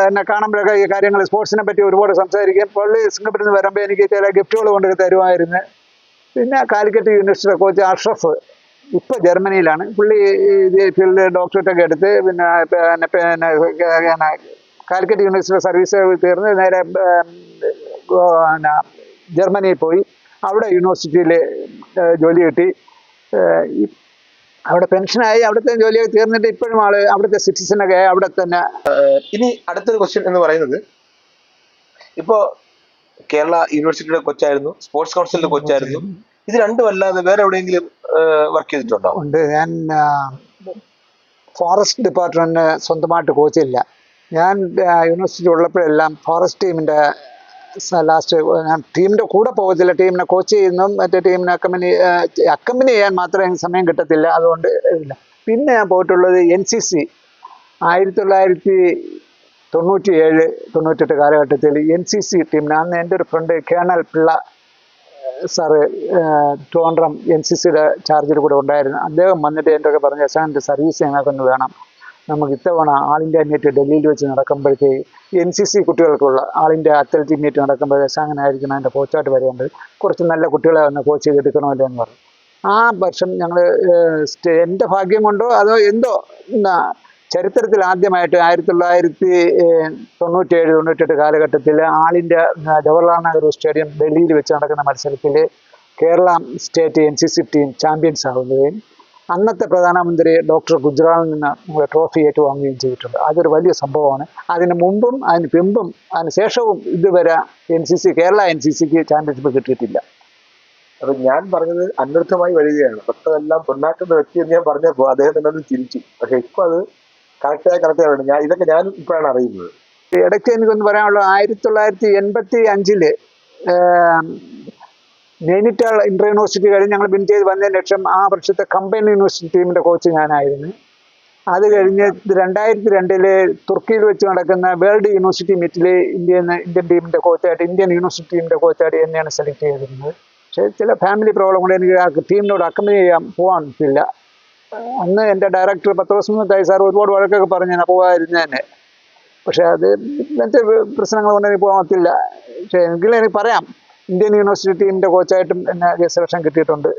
എന്നെ കാണുമ്പോഴൊക്കെ ഈ കാര്യങ്ങൾ സ്പോർട്സിനെ പറ്റി ഒരുപാട് സംസാരിക്കും. പള്ളി സിംഗപ്പൂരിൽ നിന്ന് വരുമ്പോൾ എനിക്ക് ചില ഗിഫ്റ്റുകൾ കൊണ്ട് തരുമായിരുന്നു. പിന്നെ കാലിക്കറ്റ് യൂണിവേഴ്സിറ്റിയുടെ കോച്ച് അഷ്റഫ് ഇപ്പൊ ജർമ്മനിയിലാണ്. പുള്ളി ഇത് ഫീൽഡ് ഡോക്ടറേറ്റ് ഒക്കെ എടുത്ത് പിന്നെ പിന്നെ കാലിക്കറ്റ് യൂണിവേഴ്സിറ്റിയുടെ സർവീസ് തീർന്ന് നേരെ പിന്നെ ജർമ്മനിയിൽ പോയി. അവിടെ യൂണിവേഴ്സിറ്റിയിൽ ജോലി കിട്ടി. അവിടെ പെൻഷനായി അവിടുത്തെ ജോലി തീർന്നിട്ട് ഇപ്പോഴും ആൾ അവിടുത്തെ സിറ്റിസനൊക്കെ ആയി. അവിടെ തന്നെ. ഇനി അടുത്തൊരു ക്വസ്റ്റ്യൻ എന്ന് പറയുന്നത് ഇപ്പോ കേരള യൂണിവേഴ്സിറ്റിയുടെ കൊച്ചായിരുന്നു സ്പോർട്സ് കൗൺസിലിന്റെ കൊച്ചായിരുന്നു. ഇത് രണ്ടും അല്ലാതെ വേറെ എവിടെയെങ്കിലും വർക്ക് ചെയ്തിട്ടുണ്ടോ? ഉണ്ട്. ഞാൻ ഫോറസ്റ്റ് ഡിപ്പാർട്ട്മെന്റിന് സ്വന്തമായിട്ട് കോച്ചില്ല ഞാൻ യൂണിവേഴ്സിറ്റി ഉള്ളപ്പോഴെല്ലാം ഫോറസ്റ്റ് ടീമിന്റെ ലാസ്റ്റ് ഞാൻ ടീമിന്റെ കൂടെ പോകത്തില്ല. ടീമിനെ കോച്ച് ചെയ്യുന്നു മറ്റേ ടീമിനെ അക്കമ്പനി അക്കമ്പനി ചെയ്യാൻ മാത്രമേ സമയം കിട്ടത്തില്ല. അതുകൊണ്ട് ഇല്ല. പിന്നെ ഞാൻ പോയിട്ടുള്ളത് എൻ സി സി ആയിരത്തി തൊള്ളായിരത്തി തൊണ്ണൂറ്റി ഏഴ് തൊണ്ണൂറ്റെട്ട് കാലഘട്ടത്തിൽ എൻ സി സി ടീമിന് അന്ന് എന്റെ ഒരു friend colonel Pillai sir Trivandrum N C സിയുടെ ചാർജിൽ കൂടെ ഉണ്ടായിരുന്നു. അദ്ദേഹം വന്നിട്ട് എന്റെ ഒക്കെ പറഞ്ഞ സാറിന്റെ സർവീസ് ഞങ്ങൾക്കൊന്ന് വേണം. നമുക്ക് ഇത്തവണ ആൾ ഇന്ത്യ മീറ്റ് ഡൽഹിയിൽ വെച്ച് നടക്കുമ്പോഴത്തേക്ക് എൻ സി സി കുട്ടികൾക്കുള്ള ആൾ ഇന്ത്യ അത്ലറ്റിക് മീറ്റ് നടക്കുമ്പോഴേ അങ്ങനെ ആയിരിക്കണം അതിന്റെ കോച്ചായിട്ട് വരേണ്ടത് കുറച്ച് നല്ല കുട്ടികളെ ഒന്ന് കോച്ച് ചെയ്തെടുക്കണമല്ലോ എന്ന് പറഞ്ഞു. ആ വർഷം ഞങ്ങൾ എന്റെ ഭാഗ്യം കൊണ്ടോ അതോ എന്തോ ചരിത്രത്തിൽ ആദ്യമായിട്ട് ആയിരത്തി തൊള്ളായിരത്തി തൊണ്ണൂറ്റേഴ് തൊണ്ണൂറ്റെട്ട് കാലഘട്ടത്തിൽ all India Jawaharlal Nehru stadium ഡൽഹിയിൽ വെച്ച് നടക്കുന്ന മത്സരത്തിൽ Kerala state N C C team champions ആവുകയും അന്നത്തെ പ്രധാനമന്ത്രി ഡോക്ടർ ഗുജറാളിൽ നിന്ന് ട്രോഫി ഏറ്റുവാങ്ങുകയും ചെയ്തിട്ടുണ്ട്. അതൊരു വലിയ സംഭവമാണ്. അതിന് മുമ്പും അതിന് പിമ്പും അതിന് ശേഷവും ഇതുവരെ N C C Kerala N C സിക്ക് ചാമ്പ്യൻഷിപ്പ് കിട്ടിയിട്ടില്ല. അപ്പൊ ഞാൻ പറഞ്ഞത് അന്വർത്ഥമായി വരികയാണ്. പെട്ടതെല്ലാം പൊന്നാക്കുന്ന വ്യക്തി എന്ന് ഞാൻ പറഞ്ഞപ്പോ അദ്ദേഹം തന്നെ അത് ചിരിച്ചു. പക്ഷെ ഇപ്പൊ അത് കറക്റ്റായി കറക്റ്റായി ഞാൻ ഇതൊക്കെ ഞാൻ ഇപ്പോഴാണ് അറിയുന്നത്. ഇടയ്ക്ക് എനിക്കൊന്ന് പറയാനുള്ളത് ആയിരത്തി തൊള്ളായിരത്തി എൺപത്തി അഞ്ചിൽ നൈനിറ്റാൾ ഇന്റർ യൂണിവേഴ്സിറ്റി കഴിഞ്ഞ് ഞങ്ങൾ ബിൻ ചെയ്ത് വന്നതിന് ശേഷം ആ വർഷത്തെ കമ്പൈൻ യൂണിവേഴ്സിറ്റി ടീമിന്റെ കോച്ച് ഞാനായിരുന്നു. അത് കഴിഞ്ഞ് രണ്ടായിരത്തി രണ്ടിൽ തുർക്കിയിൽ വെച്ച് നടക്കുന്ന വേൾഡ് യൂണിവേഴ്സിറ്റി മീറ്റിൽ ഇന്ത്യൻ ഇന്ത്യൻ ടീമിന്റെ കോച്ചായിട്ട് ഇന്ത്യൻ യൂണിവേഴ്സിറ്റി ടീമിന്റെ കോച്ചായിട്ട് എന്നെയാണ് സെലക്ട് ചെയ്തിരുന്നത്. പക്ഷേ ചില ഫാമിലി പ്രോബ്ലം കൊണ്ട് എനിക്ക് ആ ടീമിനോട് അക്കമ്പനി ചെയ്യാൻ പോകാൻ പറ്റില്ല. അന്ന് എന്റെ ഡയറക്ടർ പത്ത് ദിവസം മുത്തായി സാർ ഒരുപാട് വഴക്കൊക്കെ പറഞ്ഞു ഞാൻ പോകാതിരുന്ന തന്നെ പക്ഷേ അത് എന്റെ പ്രശ്നങ്ങൾ കൊണ്ട് എനിക്ക് പോകാൻ പറ്റില്ല. പക്ഷേ എങ്കിലും എനിക്ക് പറയാം. ഇന്ത്യൻ യൂണിവേഴ്സിറ്റി ടീമിന്റെ കോച്ചായിട്ടും എന്നെ സെലക്ഷൻ കിട്ടിയിട്ടുണ്ട്.